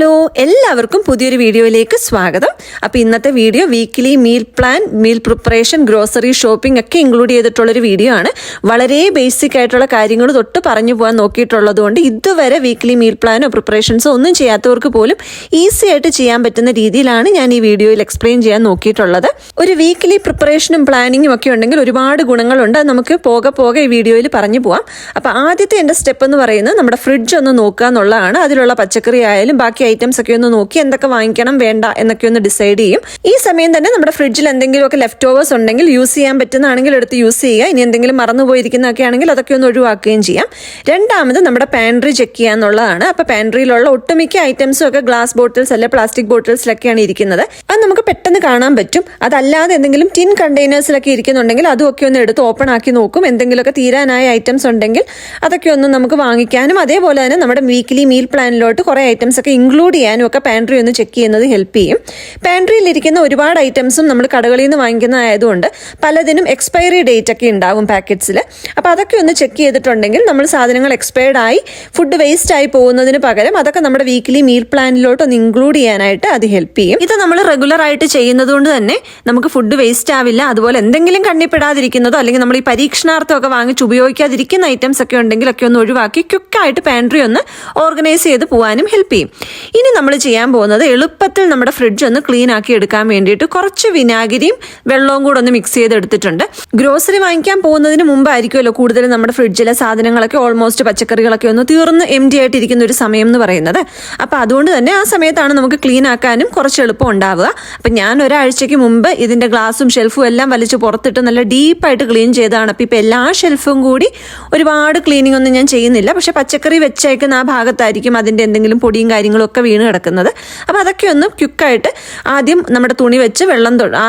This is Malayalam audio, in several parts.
ഹലോ എല്ലാവർക്കും പുതിയൊരു വീഡിയോയിലേക്ക് സ്വാഗതം. അപ്പോൾ ഇന്നത്തെ video weekly meal plan meal preparation grocery shopping ഒക്കെ ഇൻക്ലൂഡ് ചെയ്തിട്ടുള്ളൊരു വീഡിയോ ആണ്. വളരെ ബേസിക് ആയിട്ടുള്ള കാര്യങ്ങൾ തൊട്ട് പറഞ്ഞു പോകാൻ നോക്കിയിട്ടുള്ളതുകൊണ്ട് ഇതുവരെ വീക്കിലി മീൽ പ്ലാനോ പ്രിപ്പറേഷൻസോ ഒന്നും ചെയ്യാത്തവർക്ക് പോലും ഈസി ആയിട്ട് ചെയ്യാൻ പറ്റുന്ന രീതിയിലാണ് ഞാൻ ഈ വീഡിയോയിൽ എക്സ്പ്ലെയിൻ ചെയ്യാൻ നോക്കിയിട്ടുള്ളത്. ഒരു വീക്കിലി പ്രിപ്പറേഷനും പ്ലാനിങ്ങും ഒക്കെ ഉണ്ടെങ്കിൽ ഒരുപാട് ഗുണങ്ങളുണ്ട്. നമുക്ക് പോകെ പോകെ ഈ വീഡിയോയിൽ പറഞ്ഞു പോവാം. അപ്പോൾ ആദ്യത്തെ എന്റെ സ്റ്റെപ്പ് എന്ന് പറയുന്നത് നമ്മുടെ ഫ്രിഡ്ജ് ഒന്ന് നോക്കുക എന്നുള്ളതാണ്. അതിലുള്ള പച്ചക്കറി ആയാലും ബാക്കി ഐറ്റംസ് ഒക്കെ ഒന്ന് നോക്കി എന്തൊക്കെ വാങ്ങിക്കണം വേണ്ട എന്നൊക്കെ ഒന്ന് ഡിസൈഡ് ചെയ്യും. ഈ സമയം തന്നെ നമ്മുടെ ഫ്രിഡ്ജിൽ എന്തെങ്കിലുമൊക്കെ ലെഫ്റ്റ് ഓവേഴ്സ് ഉണ്ടെങ്കിൽ യൂസ് ചെയ്യാൻ പറ്റുന്നതാണെങ്കിൽ എടുത്ത് യൂസ് ചെയ്യുക. ഇനി എന്തെങ്കിലും മറന്നു പോയിരിക്കുന്നതൊക്കെ ആണെങ്കിൽ അതൊക്കെ ഒന്ന് ഒഴിവാക്കുകയും ചെയ്യാം. രണ്ടാമത് നമ്മുടെ പാൻട്രി ചെക്ക് ചെയ്യുക എന്നുള്ളതാണ്. അപ്പോൾ പാൻട്രിയിലുള്ള ഒട്ടുമിക്ക ഐറ്റംസും ഒക്കെ ഗ്ലാസ് ബോട്ടിൽസ് അല്ലെ പ്ലാസ്റ്റിക് ബോട്ടിൽസിലൊക്കെയാണ് ഇരിക്കുന്നത്. അത് നമുക്ക് പെട്ടെന്ന് കാണാൻ പറ്റും. അതല്ലാതെ എന്തെങ്കിലും ടിൻ കണ്ടെയ്നേഴ്സിലൊക്കെ ഇരിക്കുന്നുണ്ടെങ്കിൽ അതൊക്കെ ഒന്ന് എടുത്ത് ഓപ്പൺ ആക്കി നോക്കും. എന്തെങ്കിലുമൊക്കെ തീരാനായ ഐറ്റംസ് ഉണ്ടെങ്കിൽ അതൊക്കെ ഒന്ന് നമുക്ക് വാങ്ങിക്കാനും അതേപോലെ തന്നെ നമ്മുടെ വീക്കിലി മീൽ പ്ലാനിലോട്ട് കുറേ ഐറ്റംസ് ഒക്കെ ഇൻക്ലൂഡ് ചെയ്യാനും ഒക്കെ പാൻട്രി ഒന്ന് ചെക്ക് ചെയ്യുന്നത് ഹെൽപ്പ് ചെയ്യും. പാൻട്രിയിലിരിക്കുന്ന ഒരുപാട് ഐറ്റംസും നമ്മൾ കടകളിൽ നിന്ന് വാങ്ങിക്കുന്നതായതുകൊണ്ട് പലതിനും എക്സ്പയറി ഡേറ്റ് ഒക്കെ ഉണ്ടാവും പാക്കറ്റ്സിൽ അപ്പോൾ അതൊക്കെ ഒന്ന് ചെക്ക് ചെയ്തിട്ടുണ്ടെങ്കിൽ നമ്മൾ സാധനങ്ങൾ എക്സ്പയർഡ് ആയി ഫുഡ് വേസ്റ്റ് ആയി പോകുന്നതിന് പകരം അതൊക്കെ നമ്മുടെ വീക്കിലി മീൽ പ്ലാനിലോട്ട് ഒന്ന് ഇൻക്ലൂഡ് ചെയ്യാനായിട്ട് അത് ഹെൽപ്പ് ചെയ്യും. ഇത് നമ്മൾ റെഗുലർ ആയിട്ട് ചെയ്യുന്നത് കൊണ്ട് തന്നെ നമുക്ക് ഫുഡ് വേസ്റ്റ് ആവില്ല. അതുപോലെ എന്തെങ്കിലും കണ്ണിപ്പെടാതിരിക്കുന്നതോ അല്ലെങ്കിൽ നമ്മൾ ഈ പരീക്ഷണാർത്ഥം ഒക്കെ വാങ്ങിച്ച് ഉപയോഗിക്കാതിരിക്കുന്ന ഐറ്റംസ് ഒക്കെ ഉണ്ടെങ്കിൽ ഒക്കെ ഒന്ന് ഒഴിവാക്കി ക്വിക്കായിട്ട് പാൻട്രി ഒന്ന് ഓർഗനൈസ് ചെയ്ത് പോകാനും ഹെൽപ്പ് ചെയ്യും. ഇനി നമ്മൾ ചെയ്യാൻ പോകുന്നത് എളുപ്പത്തിൽ നമ്മുടെ ഫ്രിഡ്ജ് ഒന്ന് ക്ലീൻ ആക്കി എടുക്കാൻ വേണ്ടിയിട്ട് കുറച്ച് വിനാഗിരിയും വെള്ളവും കൂടെ ഒന്ന് മിക്സ് ചെയ്തെടുത്തിട്ടുണ്ട്. ഗ്രോസറി വാങ്ങിക്കാൻ പോകുന്നതിന് മുമ്പായിരിക്കുമല്ലോ കൂടുതലും നമ്മുടെ ഫ്രിഡ്ജിലെ സാധനങ്ങളൊക്കെ ഓൾമോസ്റ്റ് പച്ചക്കറികളൊക്കെ ഒന്ന് തീർന്ന് എം ഡി ആയിട്ടിരിക്കുന്ന ഒരു സമയം എന്ന് പറയുന്നത്. അപ്പോൾ അതുകൊണ്ട് തന്നെ ആ സമയത്താണ് നമുക്ക് ക്ലീൻ ആക്കാനും കുറച്ച് എളുപ്പം ഉണ്ടാവുക. അപ്പം ഞാൻ ഒരാഴ്ചയ്ക്ക് മുമ്പ് ഇതിന്റെ ഗ്ലാസും ഷെൽഫും എല്ലാം വലിച്ച് പുറത്തിട്ട് നല്ല ഡീപ്പായിട്ട് ക്ലീൻ ചെയ്തതാണ്. അപ്പോൾ ഇപ്പോൾ എല്ലാ ഷെൽഫും കൂടി ഒരുപാട് ക്ലീനിങ് ഒന്നും ഞാൻ ചെയ്യുന്നില്ല. പക്ഷേ പച്ചക്കറി വെച്ചേക്കുന്ന ആ ഭാഗത്തായിരിക്കും അതിന്റെ എന്തെങ്കിലും പൊടിയും കാര്യങ്ങളും ഒക്കെ വീണ് കിടക്കുന്നത്. അപ്പോൾ അതൊക്കെ ഒന്ന് ക്വിക്കായിട്ട് ആദ്യം നമ്മുടെ തുണി വെച്ച് വെള്ളം ആ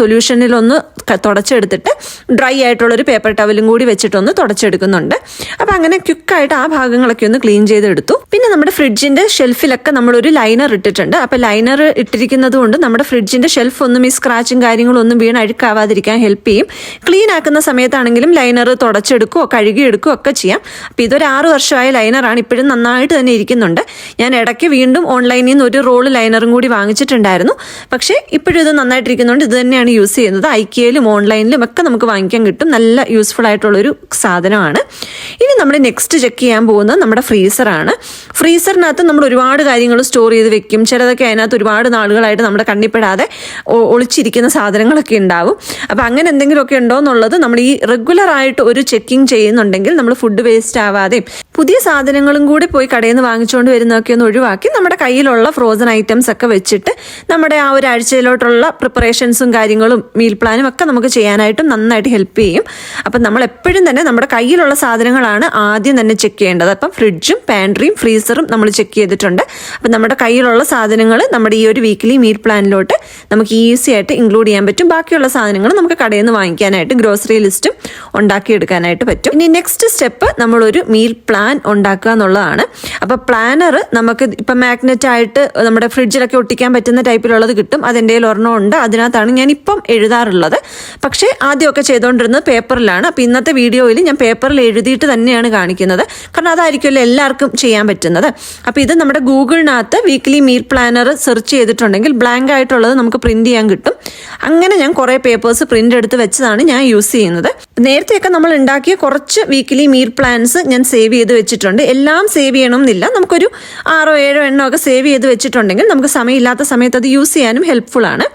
സൊല്യൂഷനിലൊന്ന് തുടച്ചെടുത്തിട്ട് ഡ്രൈ ആയിട്ടുള്ളൊരു പേപ്പർ ടവലും കൂടി വെച്ചിട്ടൊന്ന് തുടച്ചെടുക്കുന്നുണ്ട്. അപ്പോൾ അങ്ങനെ ക്വിക്കായിട്ട് ആ ഭാഗങ്ങളൊക്കെ ഒന്ന് ക്ലീൻ ചെയ്തെടുത്തു. പിന്നെ നമ്മുടെ ഫ്രിഡ്ജിന്റെ ഷെൽഫിലൊക്കെ നമ്മളൊരു ലൈനർ ഇട്ടിട്ടുണ്ട്. അപ്പോൾ ലൈനർ ഇട്ടിരിക്കുന്നത് കൊണ്ട് നമ്മുടെ ഫ്രിഡ്ജിന്റെ ഷെൽഫ് ഒന്നും ഈ സ്ക്രാച്ചും കാര്യങ്ങളും ഒന്നും വീണ് അഴുക്കാവാതിരിക്കാൻ ഹെൽപ്പ് ചെയ്യും. ക്ലീൻ ആക്കുന്ന സമയത്താണെങ്കിലും ലൈനർ തുടച്ചെടുക്കുകയോ കഴുകിയെടുക്കുകയോ ഒക്കെ ചെയ്യാം. അപ്പോൾ ഇതൊരു ആറ് വർഷമായ ലൈനറാണ്. ഇപ്പോഴും നന്നായിട്ട് തന്നെ ഇരിക്കുന്നുണ്ട്. ഞാൻ ഇടയ്ക്ക് വീണ്ടും ഓൺലൈനിൽ നിന്ന് ഒരു റോൾ ലൈനറും കൂടി വാങ്ങിച്ചിട്ടുണ്ടായിരുന്നു. പക്ഷേ ഇപ്പോഴും ഇത് നന്നായിട്ടിരിക്കുന്നതുകൊണ്ട് ഇത് തന്നെയാണ് യൂസ് ചെയ്യുന്നത്. ഐക്കിയയിലും ഓൺലൈനിലും ഒക്കെ നമുക്ക് വാങ്ങിക്കാൻ കിട്ടും. നല്ല യൂസ്ഫുൾ ആയിട്ടുള്ളൊരു സാധനമാണ്. ഇനി നമ്മൾ നെക്സ്റ്റ് ചെക്ക് ചെയ്യാൻ പോകുന്നത് നമ്മുടെ ഫ്രീസറാണ് ഫ്രീസറിനകത്ത് നമ്മൾ ഒരുപാട് കാര്യങ്ങൾ സ്റ്റോർ ചെയ്ത് വെക്കും. ചിലതൊക്കെ അതിനകത്ത് ഒരുപാട് നാളുകളായിട്ട് നമ്മുടെ കണ്ണിപ്പെടാതെ ഒളിച്ചിരിക്കുന്ന സാധനങ്ങളൊക്കെ ഉണ്ടാവും. അപ്പോൾ അങ്ങനെ എന്തെങ്കിലുമൊക്കെ ഉണ്ടോ എന്നുള്ളത് നമ്മൾ ഈ റെഗുലർ ആയിട്ട് ഒരു ചെക്കിംഗ് ചെയ്യുന്നുണ്ടെങ്കിൽ നമ്മൾ ഫുഡ് വേസ്റ്റ് ആവാതെയും പുതിയ സാധനങ്ങളും കൂടി പോയി കടയിൽ നിന്ന് വാങ്ങിച്ചുകൊണ്ട് വരുന്നതൊക്കെ ഒന്ന് ഒഴിവാക്കി നമ്മുടെ കയ്യിലുള്ള ഫ്രോസൺ ഐറ്റംസ് ഒക്കെ വെച്ചിട്ട് നമ്മുടെ ആ ഒരു ആഴ്ചയിലോട്ടുള്ള പ്രിപ്പറേഷൻസും കാര്യങ്ങളും മീൽ പ്ലാനും ഒക്കെ നമുക്ക് ചെയ്യാനായിട്ടും നന്നായിട്ട് ഹെൽപ്പ് ചെയ്യും. അപ്പം നമ്മൾ എപ്പോഴും തന്നെ നമ്മുടെ കയ്യിലുള്ള സാധനങ്ങളാണ് ആദ്യം തന്നെ ചെക്ക് ചെയ്യേണ്ടത്. അപ്പം ഫ്രിഡ്ജും പാൻട്രിയും ഫ്രീസറും നമ്മൾ ചെക്ക് ചെയ്തിട്ടുണ്ട്. അപ്പം നമ്മുടെ കയ്യിലുള്ള സാധനങ്ങൾ നമ്മുടെ ഈ ഒരു വീക്കിലി മീൽ പ്ലാനിലോട്ട് നമുക്ക് ഈസി ആയിട്ട് ഇൻക്ലൂഡ് ചെയ്യാൻ പറ്റും. ബാക്കിയുള്ള സാധനങ്ങൾ നമുക്ക് കടയിൽ നിന്ന് വാങ്ങിക്കാനായിട്ട് ഗ്രോസറി ലിസ്റ്റും ഉണ്ടാക്കിയെടുക്കാനായിട്ട് പറ്റും. ഇനി നെക്സ്റ്റ് സ്റ്റെപ്പ് നമ്മളൊരു മീൽ പ്ലാൻ ഉണ്ടാക്കുക എന്നുള്ളതാണ്. അപ്പോൾ പ്ലാനർ നമുക്ക് മാഗ്നറ്റ് ആയിട്ട് നമ്മുടെ ഫ്രിഡ്ജിലൊക്കെ ഒട്ടിക്കാൻ പറ്റുന്ന ടൈപ്പിലുള്ളത് കിട്ടും. അതിന്റെ ഒരെണ്ണം ഉണ്ട്. അതിനകത്താണ് ഞാൻ ഇപ്പം എഴുതാറുള്ളത്. പക്ഷേ ആദ്യമൊക്കെ ചെയ്തുകൊണ്ടിരുന്നത് പേപ്പറിലാണ്. അപ്പോൾ ഇന്നത്തെ വീഡിയോയിൽ ഞാൻ പേപ്പറിൽ എഴുതിയിട്ട് തന്നെയാണ് കാണിക്കുന്നത്. കാരണം അതായിരിക്കുമല്ലോ എല്ലാവർക്കും ചെയ്യാൻ പറ്റുന്നത്. അപ്പോൾ ഇത് നമ്മുടെ ഗൂഗിളിനകത്ത് വീക്ക്ലി മീൽ പ്ലാനർ സെർച്ച് ചെയ്തിട്ടുണ്ടെങ്കിൽ ബ്ലാങ്ക് ആയിട്ടുള്ളത് നമുക്ക് പ്രിന്റ് ചെയ്യാൻ കിട്ടും. അങ്ങനെ ഞാൻ കുറേ പേപ്പേഴ്സ് പ്രിന്റ് എടുത്ത് വെച്ചതാണ് ഞാൻ യൂസ് ചെയ്യുന്നത്. നേരത്തെയൊക്കെ നമ്മൾ ഉണ്ടാക്കിയ കുറച്ച് വീക്ക്ലി മീൽ പ്ലാൻസ് ഞാൻ സേവ് ചെയ്ത് വെച്ചിട്ടുണ്ട്. എല്ലാം സേവ് ചെയ്യണമെന്നില്ല. നമുക്കൊരു ആറോ ഏഴോ എണ്ണോ ഒക്കെ സേവ് ചെയ്ത് വെച്ചിട്ടുണ്ടെങ്കിൽ നമുക്ക് സമയമില്ലാത്ത സമയത്ത് അത് യൂസ് ചെയ്യാനും ഹെൽപ്ഫുൾ ആണ്.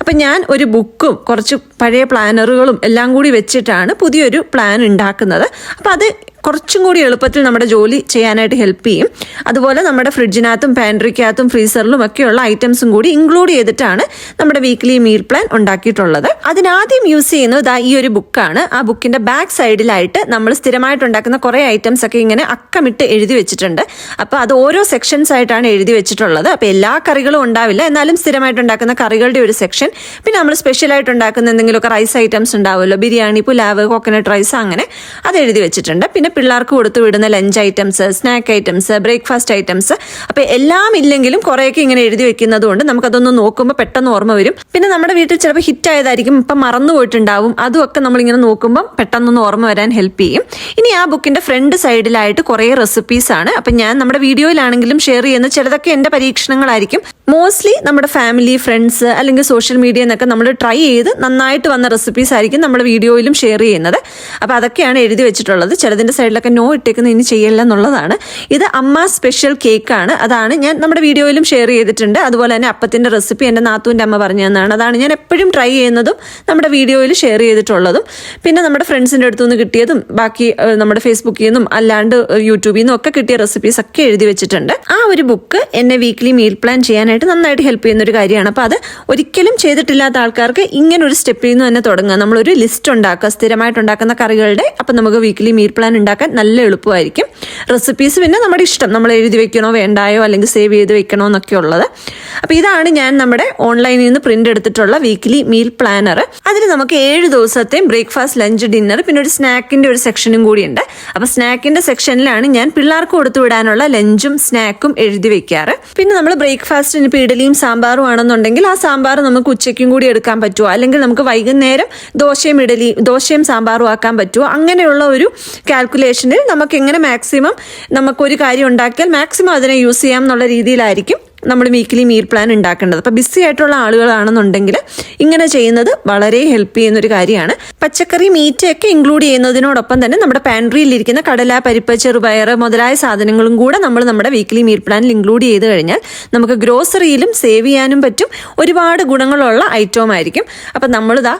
അപ്പം ഞാൻ ഒരു ബുക്കും കുറച്ച് പഴയ പ്ലാനറുകളും എല്ലാം കൂടി വെച്ചിട്ടാണ് പുതിയൊരു പ്ലാൻ ഉണ്ടാക്കുന്നത്. അപ്പം അത് കുറച്ചും കൂടി എളുപ്പത്തിൽ നമ്മുടെ ജോലി ചെയ്യാനായിട്ട് ഹെൽപ്പ് ചെയ്യും. അതുപോലെ നമ്മുടെ ഫ്രിഡ്ജിനകത്തും പാൻട്രിക്കകത്തും ഫ്രീസറിലും ഒക്കെയുള്ള ഐറ്റംസും കൂടി ഇൻക്ലൂഡ് ചെയ്തിട്ടാണ് നമ്മുടെ വീക്ക്ലി മീൽ പ്ലാൻ ഉണ്ടാക്കിയിട്ടുള്ളത്. അതിനാദ്യം യൂസ് ചെയ്യുന്നത് ഈ ഒരു ബുക്കാണ് ആ ബുക്കിന്റെ ബാക്ക് സൈഡിലായിട്ട് നമ്മൾ സ്ഥിരമായിട്ട് ഉണ്ടാക്കുന്ന കുറേ ഐറ്റംസ് ഒക്കെ ഇങ്ങനെ അക്കമിട്ട് എഴുതി വെച്ചിട്ടുണ്ട്. അപ്പോൾ അത് ഓരോ സെക്ഷൻസ് ആയിട്ടാണ് എഴുതി വെച്ചിട്ടുള്ളത്. അപ്പോൾ എല്ലാ കറികളും ഉണ്ടാവില്ല. എന്നാലും സ്ഥിരമായിട്ട് ഉണ്ടാക്കുന്ന കറികളുടെ ഒരു സെക്ഷൻ പിന്നെ നമ്മൾ സ്പെഷ്യലായിട്ട് ഉണ്ടാക്കുന്ന എന്തെങ്കിലുമൊക്കെ റൈസ് ഐറ്റംസ് ഉണ്ടാവുമല്ലോ. ബിരിയാണി പുലാവ് കോക്കനട്ട് റൈസ് അങ്ങനെ അത് എഴുതി വെച്ചിട്ടുണ്ട്. പിന്നെ പിള്ളേർക്ക് കൊടുത്തു വിടുന്ന lunch items snack items breakfast items അപ്പോൾ എല്ലാം ഇല്ലെങ്കിലും കുറേയൊക്കെ ഇങ്ങനെ എഴുതി വെക്കുന്നത് കൊണ്ട് നമുക്കതൊന്ന് നോക്കുമ്പോൾ പെട്ടെന്ന് ഓർമ്മ വരും. പിന്നെ നമ്മുടെ വീട്ടിൽ ചിലപ്പോൾ ഹിറ്റ് ആയതായിരിക്കും ഇപ്പം മറന്നു പോയിട്ടുണ്ടാവും. അതുമൊക്കെ നമ്മളിങ്ങനെ നോക്കുമ്പോൾ പെട്ടെന്നൊന്ന് ഓർമ്മ വരാൻ ഹെൽപ്പ് ചെയ്യും. ഇനി ആ ബുക്കിന്റെ ഫ്രണ്ട് സൈഡിലായിട്ട് കുറേ റെസിപ്പീസ് ആണ്. അപ്പം ഞാൻ നമ്മുടെ വീഡിയോയിലാണെങ്കിലും ഷെയർ ചെയ്യുന്ന ചിലതൊക്കെ എന്റെ പരീക്ഷണങ്ങളായിരിക്കും. മോസ്റ്റ്ലി നമ്മുടെ ഫാമിലി ഫ്രണ്ട്സ് അല്ലെങ്കിൽ സോഷ്യൽ മീഡിയ എന്നൊക്കെ നമ്മൾ ട്രൈ ചെയ്ത് നന്നായിട്ട് വന്ന റെസിപ്പീസ് ആയിരിക്കും നമ്മുടെ വീഡിയോയിലും ഷെയർ ചെയ്യുന്നത്. അപ്പോൾ അതൊക്കെയാണ് എഴുതി വെച്ചിട്ടുള്ളത്. ചിലതിന്റെ സൈഡിലൊക്കെ നോ ഇട്ടേക്കുന്ന ഇനി ചെയ്യില്ല എന്നുള്ളതാണ്. ഇത് അമ്മ സ്പെഷ്യൽ കേക്കാണ് അതാണ് ഞാൻ നമ്മുടെ വീഡിയോയിലും ഷെയർ ചെയ്തിട്ടുണ്ട്. അതുപോലെ തന്നെ അപ്പത്തിന്റെ റെസിപ്പി എന്റെ നാത്തൂന്റെ അമ്മ പറഞ്ഞു തന്നാണ് അതാണ് ഞാൻ എപ്പോഴും ട്രൈ ചെയ്യുന്നതും നമ്മുടെ വീഡിയോയിൽ ഷെയർ ചെയ്തിട്ടുള്ളതും. പിന്നെ നമ്മുടെ ഫ്രണ്ട്സിന്റെ അടുത്തു നിന്ന് കിട്ടിയതും ബാക്കി നമ്മുടെ ഫേസ്ബുക്കിൽ നിന്നും അല്ലാണ്ട് യൂട്യൂബിൽ നിന്നും ഒക്കെ കിട്ടിയ റെസിപ്പീസ് ഒക്കെ എഴുതി വെച്ചിട്ടുണ്ട്. ആ ഒരു ബുക്ക് എന്നെ വീക്ക്ലി മീൽ പ്ലാൻ ചെയ്യാനായിട്ട് നന്നായിട്ട് ഹെൽപ്പ് ചെയ്യുന്ന ഒരു കാര്യമാണ്. അപ്പോൾ അത് ഒരിക്കലും ചെയ്തിട്ടില്ലാത്ത ആൾക്കാർക്ക് ഇങ്ങനെ ഒരു സ്റ്റെപ്പിൽ നിന്ന് തന്നെ തുടങ്ങുക നമ്മളൊരു ലിസ്റ്റ് ഉണ്ടാക്കുക സ്ഥിരമായിട്ട് ഉണ്ടാക്കുന്ന കറികളുടെ അപ്പം നമുക്ക് വീക്ക്ലി മീൽ പ്ലാൻ ഉണ്ടാക്കാൻ നല്ല എളുപ്പമായിരിക്കും. റെസിപ്പീസ് പിന്നെ നമ്മുടെ ഇഷ്ടം. നമ്മൾ എഴുതി വെക്കണോ വേണ്ടായോ അല്ലെങ്കിൽ സേവ് ചെയ്ത് വെക്കണോ എന്നൊക്കെ ഉള്ളത്. അപ്പോൾ ഇതാണ് ഞാൻ നമ്മുടെ ഓൺലൈനിൽ നിന്ന് പ്രിന്റ് എടുത്തിട്ടുള്ള വീക്ക്ലി മീൽ പ്ലാനർ അതിൽ നമുക്ക് ഏഴ് ദിവസത്തെയും ബ്രേക്ക്ഫാസ്റ്റ് ലഞ്ച് ഡിന്നർ പിന്നെ ഒരു സ്നാക്കിന്റെ ഒരു സെക്ഷനും കൂടിയുണ്ട്. അപ്പോൾ സ്നാക്കിന്റെ സെക്ഷനിലാണ് ഞാൻ പിള്ളേർക്ക് കൊടുത്തു വിടാനുള്ള ലഞ്ചും സ്നാക്കും എഴുതി വെക്കാറ്. പിന്നെ നമ്മൾ ബ്രേക്ക്ഫാസ്റ്റിന് ഇപ്പോൾ ഇഡലിയും സാമ്പാറും ആണെന്നുണ്ടെങ്കിൽ ആ സാമ്പാർ നമുക്ക് ഉച്ചയ്ക്കും കൂടി എടുക്കാൻ പറ്റുമോ അല്ലെങ്കിൽ നമുക്ക് വൈകുന്നേരം ദോശയും ഇഡലി ദോശയും സാമ്പാറും ആക്കാൻ പറ്റുമോ അങ്ങനെയുള്ള ഒരു കാൽക്കുലേഷനിൽ നമുക്ക് എങ്ങനെ മാക്സിമം നമുക്കൊരു കാര്യം ഉണ്ടാക്കിയാൽ മാക്സിമം അതിനെ യൂസ് ചെയ്യാം എന്നുള്ള രീതിയിലായിരിക്കും നമ്മൾ വീക്കിലി മീൽ പ്ലാൻ ഉണ്ടാക്കേണ്ടത്. അപ്പോൾ ബിസി ആയിട്ടുള്ള ആളുകളാണെന്നുണ്ടെങ്കിൽ ഇങ്ങനെ ചെയ്യുന്നത് വളരെ ഹെൽപ്പ് ചെയ്യുന്ന ഒരു കാര്യമാണ്. പച്ചക്കറി മീറ്റ് ഒക്കെ ഇൻക്ലൂഡ് ചെയ്യുന്നതിനോടൊപ്പം തന്നെ നമ്മുടെ പാൻട്രിയിലിരിക്കുന്ന കടല പരിപ്പ് ചെറുപയർ മുതലായ സാധനങ്ങളും കൂടെ നമ്മൾ നമ്മുടെ വീക്കിലി മീൽ പ്ലാനിൽ ഇൻക്ലൂഡ് ചെയ്ത് കഴിഞ്ഞാൽ നമുക്ക് ഗ്രോസറിയിലും സേവ് ചെയ്യാനും പറ്റും. ഒരുപാട് ഗുണങ്ങളുള്ള ഐറ്റവും ആയിരിക്കും. അപ്പം നമ്മളിതാ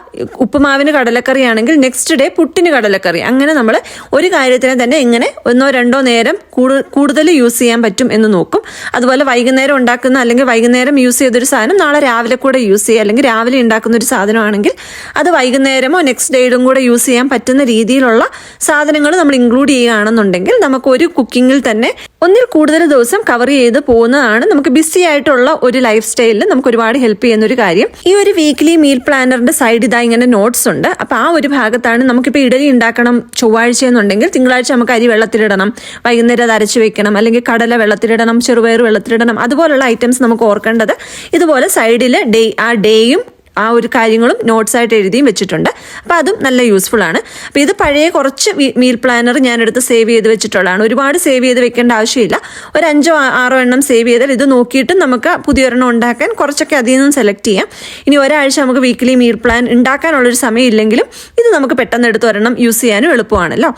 ഉപ്പുമാവിന് കടലക്കറി ആണെങ്കിൽ നെക്സ്റ്റ് ഡേ പുട്ടിന് കടലക്കറി. അങ്ങനെ നമ്മൾ ഒരു കാര്യത്തിനെ തന്നെ എങ്ങനെ ഒന്നോ രണ്ടോ നേരം കൂടുതൽ യൂസ് ചെയ്യാൻ പറ്റും എന്ന് നോക്കും. അതുപോലെ വൈകുന്നേരം ഉണ്ടാക്കുന്ന അല്ലെങ്കിൽ വൈകുന്നേരം യൂസ് ചെയ്തൊരു സാധനം നാളെ രാവിലെ കൂടെ യൂസ് ചെയ്യുക. അല്ലെങ്കിൽ രാവിലെ ഉണ്ടാക്കുന്ന ഒരു സാധനമാണെങ്കിൽ അത് വൈകുന്നേരമോ നെക്സ്റ്റ് ഡേയിലും കൂടെ യൂസ് ചെയ്യാൻ പറ്റുന്ന രീതിയിലുള്ള സാധനങ്ങൾ നമ്മൾ ഇൻക്ലൂഡ് ചെയ്യുകയാണെന്നുണ്ടെങ്കിൽ നമുക്ക് ഒരു കുക്കിങ്ങിൽ തന്നെ ഒന്നിൽ കൂടുതൽ ദിവസം കവർ ചെയ്ത് പോകുന്നതാണ് നമുക്ക് ബിസി ആയിട്ടുള്ള ഒരു ലൈഫ് സ്റ്റൈലിൽ നമുക്ക് ഒരുപാട് ഹെൽപ്പ് ചെയ്യുന്ന ഒരു കാര്യം. ഈ ഒരു വീക്ക്ലി മീൽ പ്ലാനറിന്റെ സൈഡ് ഇതാ ഇങ്ങനെ നോട്ട്സ് ഉണ്ട്. അപ്പൊ ആ ഒരു ഭാഗത്താണ് നമുക്കിപ്പോൾ ഇഡലി ഉണ്ടാക്കണം ചൊവ്വാഴ്ച എന്നുണ്ടെങ്കിൽ തിങ്കളാഴ്ച നമുക്ക് അരി വെള്ളത്തിലിടണം. വൈകുന്നേരം അത് അരച്ചു വെക്കണം. അല്ലെങ്കിൽ കടല വെള്ളത്തിലിടണം ചെറുപയർ വെള്ളത്തിലിടണം. അതുപോലുള്ള ഐറ്റംസ് നമുക്ക് ഓർക്കേണ്ടത്. ഇതുപോലെ സൈഡിൽ ഡേ ആ ഡേയും ആ ഒരു കാര്യങ്ങളും നോട്ട്സ് ആയിട്ട് എഴുതിയും വെച്ചിട്ടുണ്ട്. അപ്പോൾ അതും നല്ല യൂസ്ഫുൾ ആണ്. അപ്പോൾ ഇത് പഴയ കുറച്ച് മീൽ പ്ലാനർ ഞാൻ ഞാനെടുത്ത് സേവ് ചെയ്ത് വെച്ചിട്ടുള്ളതാണ്. ഒരുപാട് സേവ് ചെയ്ത് വെക്കേണ്ട ആവശ്യമില്ല. ഒരു അഞ്ചോ ആറോ എണ്ണം സേവ് ചെയ്താൽ ഇത് നോക്കിയിട്ട് നമുക്ക് പുതിയൊരെണ്ണം ഉണ്ടാക്കാൻ കുറച്ചൊക്കെ അതിൽ നിന്നും സെലക്ട് ചെയ്യാം. ഇനി ഒരാഴ്ച നമുക്ക് വീക്കിലി മീൽ പ്ലാൻ ഉണ്ടാക്കാനുള്ളൊരു സമയം ഇല്ലെങ്കിലും ഇത് നമുക്ക് പെട്ടെന്ന് എടുത്ത് ഒരെണ്ണം യൂസ് ചെയ്യാനും എളുപ്പമാണല്ലോ.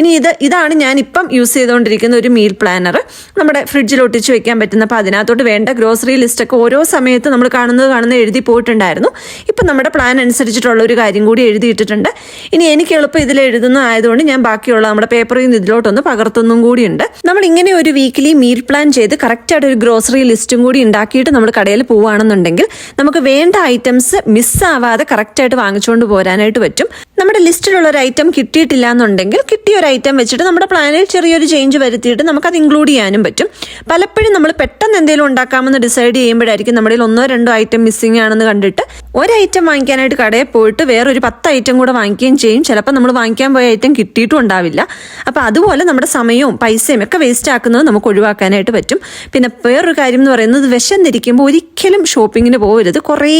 ഇനി ഇത് ഇതാണ് ഞാൻ ഇപ്പം യൂസ് ചെയ്തുകൊണ്ടിരിക്കുന്ന ഒരു മീൽ പ്ലാനർ നമ്മുടെ ഫ്രിഡ്ജിൽ ഒട്ടിച്ച് വെക്കാൻ പറ്റുന്ന അപ്പോൾ അതിനകത്തോട്ട് വേണ്ട ഗ്രോസറി ലിസ്റ്റൊക്കെ ഓരോ സമയത്ത് നമ്മൾ കാണുന്നത് കാണുന്നത് എഴുതി പോയിട്ടുണ്ടായിരുന്നു. ഇപ്പം നമ്മുടെ പ്ലാൻ അനുസരിച്ചിട്ടുള്ള ഒരു കാര്യം കൂടി എഴുതിയിട്ടിട്ടുണ്ട്. ഇനി എനിക്ക് എളുപ്പം ഇതിൽ എഴുതുന്ന ആയതുകൊണ്ട് ഞാൻ ബാക്കിയുള്ള നമ്മുടെ പേപ്പറിൽ നിന്ന് ഇതിലോട്ടൊന്ന് പകർത്തുന്നും കൂടിയുണ്ട്. നമ്മൾ ഇങ്ങനെ ഒരു വീക്കിലി മീൽ പ്ലാൻ ചെയ്ത് കറക്റ്റായിട്ട് ഒരു ഗ്രോസറി ലിസ്റ്റും കൂടി ഉണ്ടാക്കിയിട്ട് നമ്മൾ കടയിൽ പോവുകയാണെന്നുണ്ടെങ്കിൽ നമുക്ക് വേണ്ട ഐറ്റംസ് മിസ്സാവാതെ കറക്റ്റായിട്ട് വാങ്ങിച്ചുകൊണ്ട് പോരാനായിട്ട് പറ്റും. നമ്മുടെ ലിസ്റ്റിലുള്ള ഒരു ഐറ്റം കിട്ടിയിട്ടില്ല എന്നുണ്ടെങ്കിൽ കിട്ടിയ ഒരു ഐറ്റം വെച്ചിട്ട് നമ്മുടെ പ്ലാനിൽ ചെറിയൊരു ചേഞ്ച് വരുത്തിയിട്ട് നമുക്കത് ഇൻക്ലൂഡ് ചെയ്യാനും പറ്റും. പലപ്പോഴും നമ്മൾ പെട്ടെന്ന് എന്തെങ്കിലും ഉണ്ടാക്കാമെന്ന് ഡിസൈഡ് ചെയ്യുമ്പോഴായിരിക്കും നമ്മുടെ ഒന്നോ രണ്ടോ ഐറ്റം മിസ്സിംഗ് ആണെന്ന് കണ്ടിട്ട് ഒരു ഐറ്റം വാങ്ങിക്കാനായിട്ട് കടയിൽ പോയിട്ട് വേറൊരു പത്ത് ഐറ്റം കൂടെ വാങ്ങിക്കുകയും ചെയ്യും. ചിലപ്പോൾ നമ്മൾ വാങ്ങിക്കാൻ പോയ ഐറ്റം കിട്ടിയിട്ടും ഉണ്ടാവില്ല. അപ്പോൾ അതുപോലെ നമ്മുടെ സമയവും പൈസയും ഒക്കെ വേസ്റ്റ് ആക്കുന്നത് നമുക്ക് ഒഴിവാക്കാനായിട്ട് പറ്റും. പിന്നെ വേറൊരു കാര്യം എന്ന് പറയുന്നത് വിശന്നിരിക്കുമ്പോൾ ഒരിക്കലും ഷോപ്പിങ്ങിന് പോകരുത്. കുറേ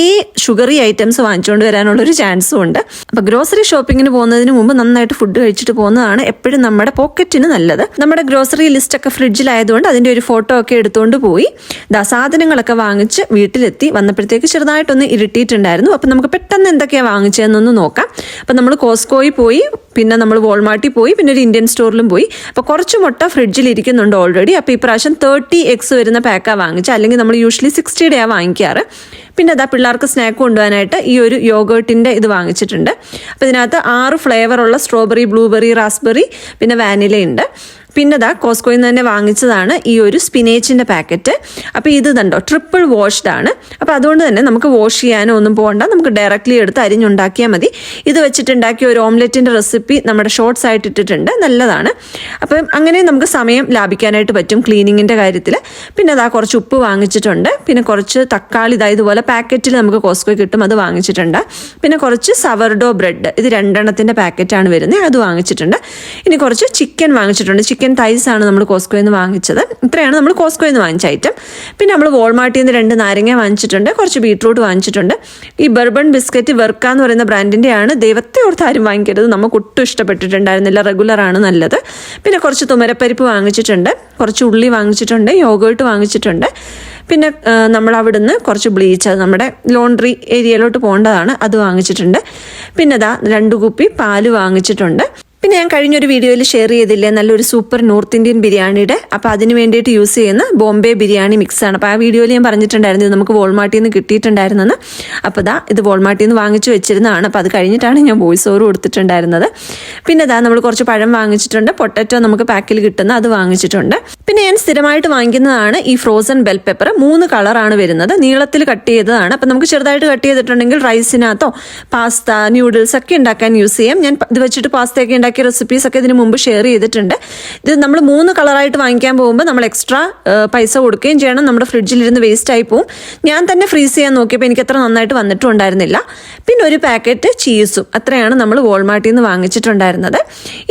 ഷുഗറി ഐറ്റംസ് വാങ്ങിച്ചുകൊണ്ട് വരാനുള്ള ഒരു ചാൻസും ഉണ്ട്. അപ്പോൾ ഗ്രോസറി ഷോപ്പിങ്ങിന് പോകുന്നതിന് മുമ്പ് നന്നായിട്ട് ഫുഡ് കഴിച്ചിട്ട് പോകുന്നതാണ് എപ്പോഴും നമ്മുടെ പോക്കറ്റിന് നല്ലത്. നമ്മുടെ ഗ്രോസറി ലിസ്റ്റ് ഒക്കെ ഫ്രിഡ്ജിലായതുകൊണ്ട് അതിന്റെ ഒരു ഫോട്ടോ ഒക്കെ എടുത്തുകൊണ്ട് പോയി. സാധനങ്ങളൊക്കെ വാങ്ങിച്ച് വീട്ടിലെത്തി. വന്നപ്പോഴത്തേക്ക് ചെറുതായിട്ടൊന്ന് ഇരുട്ടിയിട്ടുണ്ടായിരുന്നു അപ്പം നമുക്ക് പെട്ടെന്ന് എന്തൊക്കെയാണ് വാങ്ങിച്ചതെന്നൊന്ന് നോക്കാം. അപ്പം നമ്മൾ കോസ്കോയിൽ പോയി പിന്നെ നമ്മൾ വോൾമാർട്ടിൽ പോയി പിന്നെ ഒരു ഇന്ത്യൻ സ്റ്റോറിലും പോയി. അപ്പോൾ കുറച്ച് മുട്ട ഫ്രിഡ്ജിൽ ഇരിക്കുന്നുണ്ട് ഓൾറെഡി അപ്പോൾ ഈ പ്രാവശ്യം തേർട്ടി എക്സ് വരുന്ന പാക്കാണ് വാങ്ങിച്ചത് അല്ലെങ്കിൽ നമ്മൾ യൂഷ്വലി സിക്സ്റ്റിയുടെയാണ് വാങ്ങിക്കാറ്. പിന്നെ അതാ പിള്ളേർക്ക് സ്നാക്ക് കൊണ്ടുപോകാനായിട്ട് ഈ ഒരു യോഗേർട്ടിന്റെ ഇത് വാങ്ങിച്ചിട്ടുണ്ട്. അപ്പോൾ ഇതിനകത്ത് ആറ് ഫ്ലേവറുള്ള സ്ട്രോബെറി ബ്ലൂബെറി റാസ്ബെറി പിന്നെ വാനില ഉണ്ട്. പിന്നെ ദാ കോസ്കോയിൽ നിന്ന് തന്നെ വാങ്ങിച്ചതാണ് ഈ ഒരു സ്പിനേച്ചിന്റെ പാക്കറ്റ് അപ്പോൾ ഇത് കണ്ടോ ട്രിപ്പിൾ വാഷ്ഡ് ആണ്. അപ്പോൾ അതുകൊണ്ട് തന്നെ നമുക്ക് വാഷ് ചെയ്യാനോ ഒന്നും പോകണ്ട നമുക്ക് ഡയറക്റ്റ്ലി എടുത്ത് അരിഞ്ഞുണ്ടാക്കിയാൽ മതി. ഇത് വെച്ചിട്ടുണ്ടാക്കിയ ഒരു ഓംലെറ്റിന്റെ റെസിപ്പി നമ്മുടെ ഷോർട്സ് ആയിട്ട് ഇട്ടിട്ടുണ്ട്. നല്ലതാണ്. അപ്പം അങ്ങനെ നമുക്ക് സമയം ലാഭിക്കാനായിട്ട് പറ്റും ക്ലീനിങ്ങിന്റെ കാര്യത്തിൽ പിന്നെ അതാ കുറച്ച് ഉപ്പ് വാങ്ങിച്ചിട്ടുണ്ട്. പിന്നെ കുറച്ച് തക്കാളി ഇതാ ഇതുപോലെ പാക്കറ്റിൽ നമുക്ക് കോസ്കോ കിട്ടും. അത് വാങ്ങിച്ചിട്ടുണ്ട്. പിന്നെ കുറച്ച് സവർഡോ ബ്രെഡ് ഇത് രണ്ടെണ്ണത്തിന്റെ പാക്കറ്റാണ് വരുന്നത്. അത് വാങ്ങിച്ചിട്ടുണ്ട്. ഇനി കുറച്ച് ചിക്കൻ വാങ്ങിച്ചിട്ടുണ്ട്. ചിക്കൻ തൈസ് ആണ് നമ്മൾ കോസ്കോയിൽ നിന്ന് വാങ്ങിച്ചത്. ഇത്രയാണ് നമ്മൾ കോസ്കോയിൽ നിന്ന് വാങ്ങിച്ച ഐറ്റം പിന്നെ നമ്മൾ വോൾമാർട്ടിൽ നിന്ന് രണ്ട് നാരങ്ങ വാങ്ങിച്ചിട്ടുണ്ട്. കുറച്ച് ബീട്രൂട്ട് വാങ്ങിച്ചിട്ടുണ്ട്. ഈ ബർബൺ ബിസ്ക്കറ്റ് വെർക്ക എന്ന് പറയുന്ന ബ്രാൻഡിന്റെ ആണ്. ദൈവത്തെ ഓർത്ത് ആരും വാങ്ങിക്കരുത്. നമുക്ക് ഒട്ടും ഇഷ്ടപ്പെട്ടിട്ടുണ്ടായിരുന്നില്ല. റെഗുലറാണ് നല്ലത്. പിന്നെ കുറച്ച് തുമരപ്പരിപ്പ് വാങ്ങിച്ചിട്ടുണ്ട്. കുറച്ച് ഉള്ളി വാങ്ങിച്ചിട്ടുണ്ട്. യോഗേട്ട് വാങ്ങിച്ചിട്ടുണ്ട്. പിന്നെ നമ്മൾ അവിടുന്ന് കുറച്ച് ബ്ലീച്ച് അത് നമ്മുടെ ലോണ്ട്രി ഏരിയയിലോട്ട് പോകേണ്ടതാണ്. അത് വാങ്ങിച്ചിട്ടുണ്ട്. പിന്നെ ദാ രണ്ട് കുപ്പി പാൽ വാങ്ങിച്ചിട്ടുണ്ട്. പിന്നെ ഞാൻ കഴിഞ്ഞൊരു വീഡിയോയിൽ ഷെയർ ചെയ്തില്ലേ? നല്ലൊരു സൂപ്പർ നോർത്ത് ഇന്ത്യൻ ബിരിയാണിയുടെ. അപ്പോൾ അതിന് വേണ്ടിയിട്ട് യൂസ് ചെയ്യുന്ന ബോംബെ ബിരിയാണി മിക്സാണ് അപ്പോൾ ആ വീഡിയോയിൽ ഞാൻ പറഞ്ഞിട്ടുണ്ടായിരുന്നു ഇത് നമുക്ക് വോൾമാർട്ടിൽ നിന്ന് കിട്ടിയിട്ടുണ്ടായിരുന്നെന്ന്. അപ്പോൾ ദാ ഇത് വോൾമാർട്ടിൽ നിന്ന് വാങ്ങിച്ചു വെച്ചിരുന്നതാണ്. അപ്പോൾ അത് കഴിഞ്ഞിട്ടാണ് ഞാൻ വോയിസ് ഓവർ കൊടുത്തിട്ടുണ്ടായിരുന്നത്. പിന്നെ ദാ നമ്മൾ കുറച്ച് പഴം വാങ്ങിച്ചിട്ടുണ്ട്. പൊട്ടറ്റോ നമുക്ക് പാക്കിൽ കിട്ടുന്ന അത് വാങ്ങിച്ചിട്ടുണ്ട്. പിന്നെ ഞാൻ സ്ഥിരമായിട്ട് വാങ്ങിക്കുന്നതാണ് ഈ ഫ്രോസൺ ബെൽ പെപ്പർ മൂന്ന് കളറാണ് വരുന്നത്. നീളത്തിൽ കട്ട് ചെയ്തതാണ്. അപ്പം നമുക്ക് ചെറുതായിട്ട് കട്ട് ചെയ്തിട്ടുണ്ടെങ്കിൽ റൈസിനകത്തോ പാസ്ത ന്യൂഡിൽസ് ഒക്കെ ഉണ്ടാക്കാൻ യൂസ് ചെയ്യാം. ഞാൻ ഇത് വെച്ചിട്ട് പാസ്തയൊക്കെ ഉണ്ടാക്കിയ റെസിപ്പീസ് ഒക്കെ ഇതിന് മുമ്പ് ഷെയർ ചെയ്തിട്ടുണ്ട്. ഇത് നമ്മൾ മൂന്ന് കളറായിട്ട് വാങ്ങിക്കാൻ പോകുമ്പോൾ നമ്മൾ എക്സ്ട്രാ പൈസ കൊടുക്കുകയും ചെയ്യണം. നമ്മുടെ ഫ്രിഡ്ജിലിരുന്ന് വേസ്റ്റ് ആയി പോവും. ഞാൻ തന്നെ ഫ്രീസ് ചെയ്യാൻ നോക്കിയപ്പോൾ എനിക്ക് അത്ര നന്നായിട്ട് വന്നിട്ടും ഉണ്ടായിരുന്നില്ല പിന്നെ ഒരു പാക്കറ്റ് ചീസും അത്രയാണ് നമ്മൾ വോൾമാർട്ടിൽ നിന്ന് വാങ്ങിച്ചിട്ടുണ്ടായിരുന്നത്.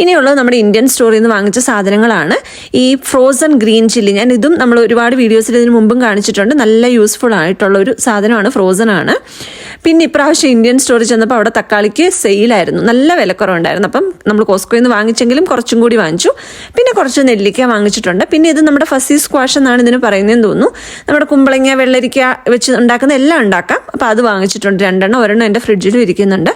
ഇനിയുള്ളത് നമ്മുടെ ഇന്ത്യൻ സ്റ്റോറിൽ നിന്ന് വാങ്ങിച്ച സാധനങ്ങളാണ്. ഈ ഫ്രോസൺ ഗ്രീൻ ചില്ലി ഞാൻ ഇതും നമ്മൾ ഒരുപാട് വീഡിയോസിൽ ഇതിന് മുമ്പും കാണിച്ചിട്ടുണ്ട്. നല്ല യൂസ്ഫുൾ ആയിട്ടുള്ള ഒരു സാധനമാണ് ഫ്രോസൺ ആണ്. പിന്നെ ഇപ്രാവശ്യം ഇന്ത്യൻ സ്റ്റോറിൽ ചെന്നപ്പോൾ അവിടെ തക്കാളിക്ക് സെയിലായിരുന്നു. നല്ല വിലക്കുറവുണ്ടായിരുന്നു. അപ്പം നമ്മൾ കോസ്കോയിൽ നിന്ന് വാങ്ങിച്ചെങ്കിലും കുറച്ചും കൂടി വാങ്ങിച്ചു. പിന്നെ കുറച്ച് നെല്ലിക്ക വാങ്ങിച്ചിട്ടുണ്ട്. പിന്നെ ഇത് നമ്മുടെ ഫസി സ്ക്വാഷ് എന്നാണ് ഇതിന് പറയുന്നതെന്ന് തോന്നുന്നു. നമ്മുടെ കുമ്പളങ്ങ വെള്ളരിക്ക വെച്ച് ഉണ്ടാക്കുന്ന എല്ലാം ഉണ്ടാക്കാം. അപ്പോൾ അത് വാങ്ങിച്ചിട്ടുണ്ട്. രണ്ടെണ്ണം. ഒരെണ്ണം എന്റെ ഫ്രിഡ്ജിലും ഇരിക്കുന്നുണ്ട്.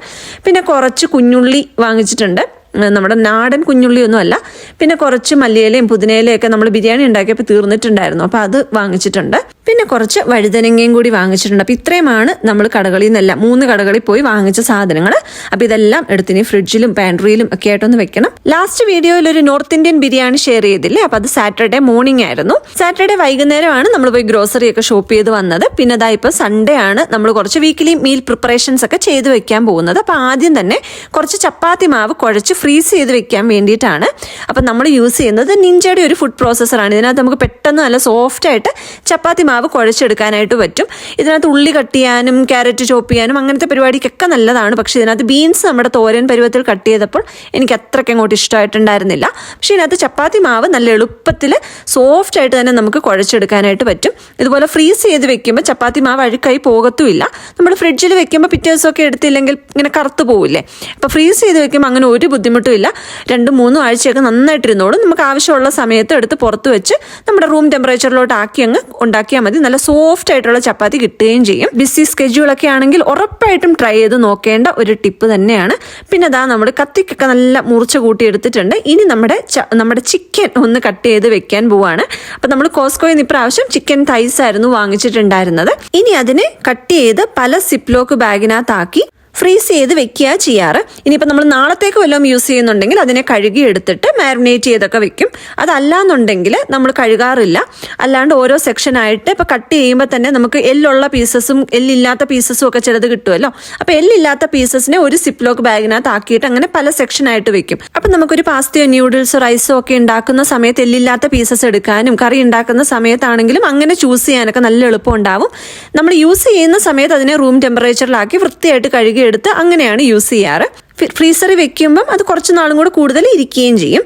പിന്നെ കുറച്ച് കുഞ്ഞുള്ളി വാങ്ങിച്ചിട്ടുണ്ട്. നമ്മുടെ നാടൻ കുഞ്ഞുള്ളിയൊന്നും അല്ല. പിന്നെ കുറച്ച് മല്ലിയിലയും പുതിനയിലയും ഒക്കെ നമ്മൾ ബിരിയാണി ഉണ്ടാക്കിയപ്പോൾ തീർന്നിട്ടുണ്ടായിരുന്നു. അപ്പോൾ അത് വാങ്ങിച്ചിട്ടുണ്ട്. പിന്നെ കുറച്ച് വഴുതനങ്ങയും കൂടി വാങ്ങിച്ചിട്ടുണ്ട്. അപ്പോൾ ഇത്രയുമാണ് നമ്മൾ കടകളിൽ നിന്നെല്ലാം മൂന്ന് കടകളിൽ പോയി വാങ്ങിച്ച സാധനങ്ങൾ. അപ്പോൾ ഇതെല്ലാം എടുത്തിനി ഫ്രിഡ്ജിലും പാൻട്രിയിലും ഒക്കെ ആയിട്ടൊന്ന് വെക്കണം. ലാസ്റ്റ് വീഡിയോയിൽ ഒരു നോർത്ത് ഇന്ത്യൻ ബിരിയാണി ഷെയർ ചെയ്തില്ലേ? അപ്പോൾ അത് സാറ്റർഡേ മോർണിംഗ് ആയിരുന്നു. സാറ്റർഡേ വൈകുന്നേരമാണ് നമ്മൾ പോയി ഗ്രോസറി ഒക്കെ ഷോപ്പ് ചെയ്ത് വന്നത്. പിന്നെ അതായത് ഇപ്പോൾ സൺഡേ ആണ് നമ്മൾ കുറച്ച് വീക്കിലി മീൽ പ്രിപ്പറേഷൻസ് ഒക്കെ ചെയ്ത് വെക്കാൻ പോകുന്നത്. അപ്പോൾ ആദ്യം തന്നെ കുറച്ച് ചപ്പാത്തി മാവ് കുഴച്ച് ഫ്രീസ് ചെയ്ത് വെക്കാൻ വേണ്ടിയിട്ടാണ്. അപ്പം നമ്മൾ യൂസ് ചെയ്യുന്നത് നിഞ്ചയുടെ ഒരു ഫുഡ് പ്രോസസ്സറാണ് ഇതിനകത്ത് നമുക്ക് പെട്ടെന്ന് നല്ല സോഫ്റ്റ് ആയിട്ട് ചപ്പാത്തി കുഴച്ചെടുക്കാനായിട്ട് പറ്റും. ഇതിനകത്ത് ഉള്ളി കട്ട് ചെയ്യാനും ക്യാരറ്റ് ചോപ്പ് ചെയ്യാനും അങ്ങനത്തെ പരിപാടിക്കൊക്കെ നല്ലതാണ്. പക്ഷേ ഇതിനകത്ത് ബീൻസ് നമ്മുടെ തോരൻ പരുവത്തിൽ കട്ട് ചെയ്തപ്പോൾ എനിക്ക് അത്രയ്ക്ക് അങ്ങോട്ട് ഇഷ്ടമായിട്ടുണ്ടായിരുന്നില്ല. പക്ഷേ ഇതിനകത്ത് ചപ്പാത്തി മാവ് നല്ല എളുപ്പത്തിൽ സോഫ്റ്റ് ആയിട്ട് തന്നെ നമുക്ക് കുഴച്ചെടുക്കാനായിട്ട് പറ്റും. ഇതുപോലെ ഫ്രീസ് ചെയ്ത് വെക്കുമ്പോൾ ചപ്പാത്തി മാവ് അഴുക്കായി പോകത്തുമില്ല. നമ്മൾ ഫ്രിഡ്ജിൽ വെക്കുമ്പോൾ പിറ്റേ ദിവസമൊക്കെ എടുത്തില്ലെങ്കിൽ ഇങ്ങനെ കറുത്ത് പോവില്ലേ? അപ്പോൾ ഫ്രീസ് ചെയ്ത് വെക്കുമ്പോൾ അങ്ങനെ ഒരു ബുദ്ധിമുട്ടുമില്ല. രണ്ടും മൂന്നും ആഴ്ചയൊക്കെ നന്നായിട്ടിരുന്നോളും. നമുക്ക് ആവശ്യമുള്ള സമയത്ത് എടുത്ത് പുറത്ത് വെച്ച് നമ്മുടെ റൂം ടെമ്പറേച്ചറിലോട്ട് ആക്കി അങ്ങ് ഉണ്ടാക്കിയാൽ മതി. നല്ല സോഫ്റ്റ് ആയിട്ടുള്ള ചപ്പാത്തി കിട്ടുകയും ചെയ്യും. ബിസി സ്കെഡ്യൂൾ ഒക്കെ ആണെങ്കിൽ ഉറപ്പായിട്ടും ട്രൈ ചെയ്ത് നോക്കേണ്ട ഒരു ടിപ്പ് തന്നെയാണ്. പിന്നെ അതാ നമ്മൾ കത്തിക്കൊക്കെ നല്ല മുറിച്ച് കൂട്ടി എടുത്തിട്ടുണ്ട് ഇനി നമ്മുടെ നമ്മുടെ ചിക്കൻ ഒന്ന് കട്ട് ചെയ്ത് വെക്കാൻ പോവാണ്. അപ്പം നമ്മൾ കോസ്കോയിൽ നിന്ന് ഇപ്രാവശ്യം ചിക്കൻ തൈസ് ആയിരുന്നു വാങ്ങിച്ചിട്ടുണ്ടായിരുന്നത്. ഇനി അതിനെ കട്ട് ചെയ്ത് പല സിപ്ലോക്ക് ബാഗിനകത്താക്കി ഫ്രീസ് ചെയ്ത് വെക്കുക ചെയ്യാറ്. ഇനിയിപ്പോൾ നമ്മൾ നാളത്തേക്ക് വല്ലതും യൂസ് ചെയ്യുന്നുണ്ടെങ്കിൽ അതിനെ കഴുകി എടുത്തിട്ട് മാരിനേറ്റ് ചെയ്തൊക്കെ വെക്കും. അതല്ല എന്നുണ്ടെങ്കിൽ നമ്മൾ കഴുകാറില്ല. അല്ലാണ്ട് ഓരോ സെക്ഷനായിട്ട് ഇപ്പോൾ കട്ട് ചെയ്യുമ്പോൾ തന്നെ നമുക്ക് എല്ലുള്ള പീസസും എല്ലില്ലാത്ത പീസസും ഒക്കെ ചിലത് കിട്ടുമല്ലോ. അപ്പോൾ എല്ലില്ലാത്ത പീസസിനെ ഒരു സിപ്ലോക്ക് ബാഗിനകത്ത് ആക്കിയിട്ട് അങ്ങനെ പല സെക്ഷനായിട്ട് വെക്കും. അപ്പം നമുക്കൊരു പാസ്തയോ ന്യൂഡിൽസോ റൈസോ ഒക്കെ ഉണ്ടാക്കുന്ന സമയത്ത് എല്ലില്ലാത്ത പീസസ് എടുക്കാനും കറി ഉണ്ടാക്കുന്ന സമയത്താണെങ്കിലും അങ്ങനെ ചൂസ് ചെയ്യാനൊക്കെ നല്ല എളുപ്പം ഉണ്ടാവും. നമ്മൾ യൂസ് ചെയ്യുന്ന സമയത്ത് അതിനെ റൂം ടെമ്പറേച്ചറിലാക്കി വൃത്തിയായിട്ട് കഴുകിയെടുത്ത് അങ്ങനെയാണ് യൂസ് ചെയ്യാറ്. ഫ്രീസറിൽ വെക്കുമ്പം അത് കുറച്ച് നാളും കൂടെ കൂടുതൽ ഇരിക്കുകയും ചെയ്യും.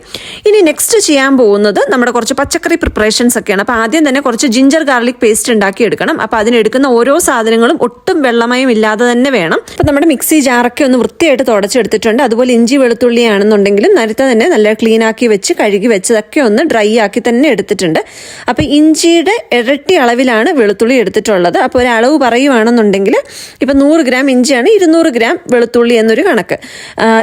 ഇനി നെക്സ്റ്റ് ചെയ്യാൻ പോകുന്നത് നമ്മുടെ കുറച്ച് പച്ചക്കറി പ്രിപ്പറേഷൻസ് ഒക്കെയാണ്. അപ്പോൾ ആദ്യം തന്നെ കുറച്ച് ജിഞ്ചർ ഗാർലിക് പേസ്റ്റ് ഉണ്ടാക്കി എടുക്കണം. അപ്പോൾ അതിനെടുക്കുന്ന ഓരോ സാധനങ്ങളും ഒട്ടും വെള്ളമയം ഇല്ലാതെ തന്നെ വേണം. അപ്പോൾ നമ്മുടെ മിക്സി ജാറൊക്കെ ഒന്ന് വൃത്തിയായിട്ട് തുടച്ചെടുത്തിട്ടുണ്ട്. അതുപോലെ ഇഞ്ചി വെളുത്തുള്ളി ആണെന്നുണ്ടെങ്കിലും നേരത്തെ തന്നെ നല്ല ക്ലീൻ ആക്കി വെച്ച് കഴുകി വെച്ചതൊക്കെ ഒന്ന് ഡ്രൈ ആക്കി തന്നെ എടുത്തിട്ടുണ്ട്. അപ്പോൾ ഇഞ്ചിയുടെ ഇരട്ടി അളവിലാണ് വെളുത്തുള്ളി എടുത്തിട്ടുള്ളത്. അപ്പോൾ ഒരളവ് പറയുവാണെന്നുണ്ടെങ്കിൽ ഇപ്പം നൂറ് ഗ്രാം ഇഞ്ചിയാണ് ഇരുന്നൂറ് ഗ്രാം വെളുത്തുള്ളി എന്നൊരു കണക്ക്.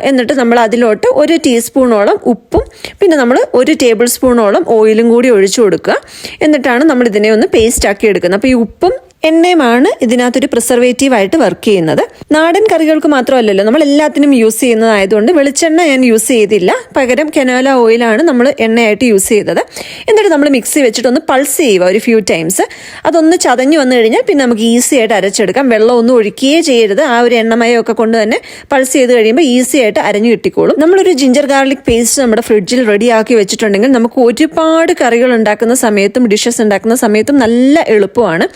എന്നിട്ട് നമ്മൾ അതിലോട്ട് ഒരു ടീസ്പൂണോളം ഉപ്പും പിന്നെ നമ്മൾ ഒരു ടേബിൾ സ്പൂണോളം ഓയിലും കൂടി ഒഴിച്ചു കൊടുക്കുക. എന്നിട്ടാണ് നമ്മൾ ഇതിനെ ഒന്ന് പേസ്റ്റ് ആക്കി എടുക്കുന്നത്. അപ്പോൾ ഈ ഉപ്പും എണ്ണയുമാണ് ഇതിനകത്തൊരു പ്രിസർവേറ്റീവ് ആയിട്ട് വർക്ക് ചെയ്യുന്നത്. നാടൻ കറികൾക്ക് മാത്രമല്ലല്ലോ നമ്മൾ എല്ലാത്തിനും യൂസ് ചെയ്യുന്നതായതുകൊണ്ട് വെളിച്ചെണ്ണ ഞാൻ യൂസ് ചെയ്തില്ല. പകരം കെനോല ഓയിലാണ് നമ്മൾ എണ്ണയായിട്ട് യൂസ് ചെയ്തത്. എന്നിട്ട് നമ്മൾ മിക്സി വെച്ചിട്ടൊന്ന് പൾസ് ചെയ്യുക ഒരു ഫ്യൂ ടൈംസ് അതൊന്ന് ചതഞ്ഞു വന്നു കഴിഞ്ഞാൽ പിന്നെ നമുക്ക് ഈസി ആയിട്ട് അരച്ചെടുക്കാം. വെള്ളം ഒന്നും ഒഴിക്കുകയേ ചെയ്യരുത്. ആ ഒരു എണ്ണമയമൊക്കെ കൊണ്ട് തന്നെ പൾസ് ചെയ്ത് കഴിയുമ്പോൾ ഈസി ആയിട്ട് അരഞ്ഞു കിട്ടിക്കോളും. നമ്മളൊരു ജിഞ്ചർ ഗാർലിക് പേസ്റ്റ് നമ്മുടെ ഫ്രിഡ്ജിൽ റെഡിയാക്കി വെച്ചിട്ടുണ്ടെങ്കിൽ നമുക്ക് ഒരുപാട് കറികൾ ഉണ്ടാക്കുന്ന സമയത്തും ഡിഷസ് ഉണ്ടാക്കുന്ന സമയത്തും നല്ല എളുപ്പമാണ്.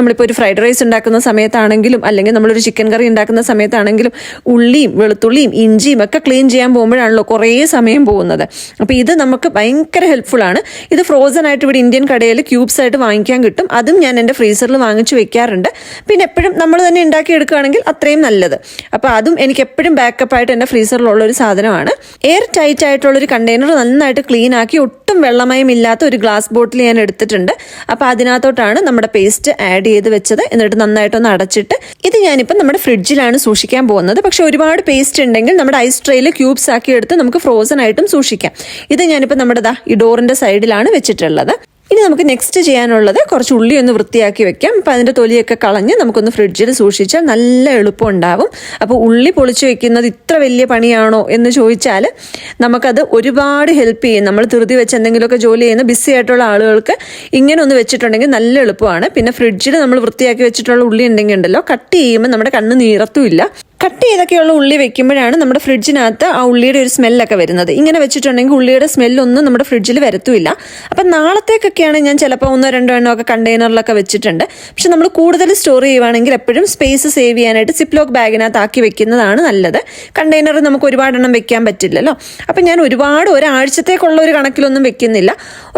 നമ്മളിപ്പോൾ ഒരു ഫ്രൈഡ് റൈസ് ഉണ്ടാക്കുന്ന സമയത്താണെങ്കിലും അല്ലെങ്കിൽ നമ്മളൊരു ചിക്കൻ കറി ഉണ്ടാക്കുന്ന സമയത്താണെങ്കിലും ഉള്ളിയും വെളുത്തുള്ളിയും ഇഞ്ചിയും ഒക്കെ ക്ലീൻ ചെയ്യാൻ പോകുമ്പോഴാണല്ലോ കുറേ സമയം പോകുന്നത്. അപ്പോൾ ഇത് നമുക്ക് ഭയങ്കര ഹെൽപ്ഫുൾ ആണ്. ഇത് ഫ്രോസൺ ആയിട്ട് ഇവിടെ ഇന്ത്യൻ കടയിൽ ക്യൂബ്സ് ആയിട്ട് വാങ്ങിക്കാൻ കിട്ടും. അതും ഞാൻ എന്റെ ഫ്രീസറിൽ വാങ്ങിച്ചു വെക്കാറുണ്ട്. പിന്നെ എപ്പോഴും നമ്മൾ തന്നെ ഉണ്ടാക്കി എടുക്കുകയാണെങ്കിൽ അത്രയും നല്ലത്. അപ്പോൾ അതും എനിക്ക് എപ്പോഴും ബാക്കപ്പ് ആയിട്ട് എന്റെ ഫ്രീസറിലുള്ള ഒരു സാധനമാണ്. എയർ ടൈറ്റ് ആയിട്ടുള്ള ഒരു കണ്ടെയ്നർ നന്നായിട്ട് ക്ലീൻ ആക്കി ഒട്ടും വെള്ളമയം ഇല്ലാത്ത ഒരു ഗ്ലാസ് ബോട്ടിൽ ഞാൻ എടുത്തിട്ടുണ്ട്. അപ്പോൾ അതിനകത്തോട്ടാണ് നമ്മുടെ പേസ്റ്റ് ആഡ് ചെയ്ത് വെച്ചത് എന്നിട്ട് നന്നായിട്ടൊന്ന് അടച്ചിട്ട് ഇത് ഞാനിപ്പോൾ നമ്മുടെ ഫ്രിഡ്ജിലാണ് സൂക്ഷിക്കാൻ പോകുന്നത്. പക്ഷേ ഒരുപാട് പേസ്റ്റ് ഉണ്ടെങ്കിൽ നമ്മുടെ ഐസ് ട്രേയിൽ ക്യൂബ്സ് ആക്കി എടുത്ത് നമുക്ക് ഫ്രോസൺ ആയിട്ടും സൂക്ഷിക്കാം. ഇത് ഞാനിപ്പോൾ നമ്മുടെ ഈ ഡോറിന്റെ സൈഡിലാണ് വെച്ചിട്ടുള്ളത്. ഇനി നമുക്ക് നെക്സ്റ്റ് ചെയ്യാനുള്ളത് കുറച്ച് ഉള്ളി ഒന്ന് വൃത്തിയാക്കി വെക്കാം. അപ്പം അതിന്റെ തൊലിയൊക്കെ കളഞ്ഞ് നമുക്കൊന്ന് ഫ്രിഡ്ജിൽ സൂക്ഷിച്ചാൽ നല്ല എളുപ്പം ഉണ്ടാവും. അപ്പോൾ ഉള്ളി പൊളിച്ച് വെക്കുന്നത് ഇത്ര വലിയ പണിയാണോ എന്ന് ചോദിച്ചാൽ നമുക്കത് ഒരുപാട് ഹെൽപ്പ് ചെയ്യും. നമ്മൾ ധൃതി വെച്ച് എന്തെങ്കിലുമൊക്കെ ജോലി ചെയ്യുന്ന ബിസി ആയിട്ടുള്ള ആളുകൾക്ക് ഇങ്ങനെ ഒന്ന് വെച്ചിട്ടുണ്ടെങ്കിൽ നല്ല എളുപ്പമാണ്. പിന്നെ ഫ്രിഡ്ജിൽ നമ്മൾ വൃത്തിയാക്കി വെച്ചിട്ടുള്ള ഉള്ളി ഉണ്ടെങ്കിൽ ഉണ്ടല്ലോ കട്ട് ചെയ്യുമ്പോൾ നമ്മുടെ കണ്ണ് നീറത്തുമില്ല. കട്ട് ചെയ്തൊക്കെയുള്ള ഉള്ളി വെക്കുമ്പോഴാണ് നമ്മുടെ ഫ്രിഡ്ജിനകത്ത് ആ ഉള്ളിയുടെ ഒരു സ്മെല്ലൊക്കെ വരുന്നത്. ഇങ്ങനെ വെച്ചിട്ടുണ്ടെങ്കിൽ ഉള്ളിയുടെ സ്മെല്ലൊന്നും നമ്മുടെ ഫ്രിഡ്ജിൽ വരത്തുമില്ല. അപ്പം നാളത്തേക്കൊക്കെയാണ് ഞാൻ ചിലപ്പോൾ ഒന്നോ രണ്ടോ എണ്ണോ ഒക്കെ കണ്ടെയ്നറിലൊക്കെ വെച്ചിട്ടുണ്ട്. പക്ഷെ നമ്മൾ കൂടുതൽ സ്റ്റോർ ചെയ്യുവാണെങ്കിൽ എപ്പോഴും സ്പേസ് സേവ് ചെയ്യാനായിട്ട് സിപ്ലോക്ക് ബാഗിനകത്ത് ആക്കി വെക്കുന്നതാണ് നല്ലത്. കണ്ടെയ്നർ നമുക്ക് ഒരുപാടെണ്ണം വെക്കാൻ പറ്റില്ലല്ലോ. അപ്പം ഞാൻ ഒരുപാട് ഒരാഴ്ചത്തേക്കുള്ള ഒരു കണക്കിലൊന്നും വെക്കുന്നില്ല.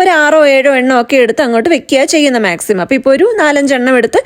ഒരു ആറോ ഏഴോ എണ്ണോ ഒക്കെ എടുത്ത് അങ്ങോട്ട് വെക്കുക ചെയ്യുന്ന മാക്സിമം. അപ്പോൾ ഇപ്പോൾ ഒരു നാലഞ്ചെണ്ണം എടുത്ത്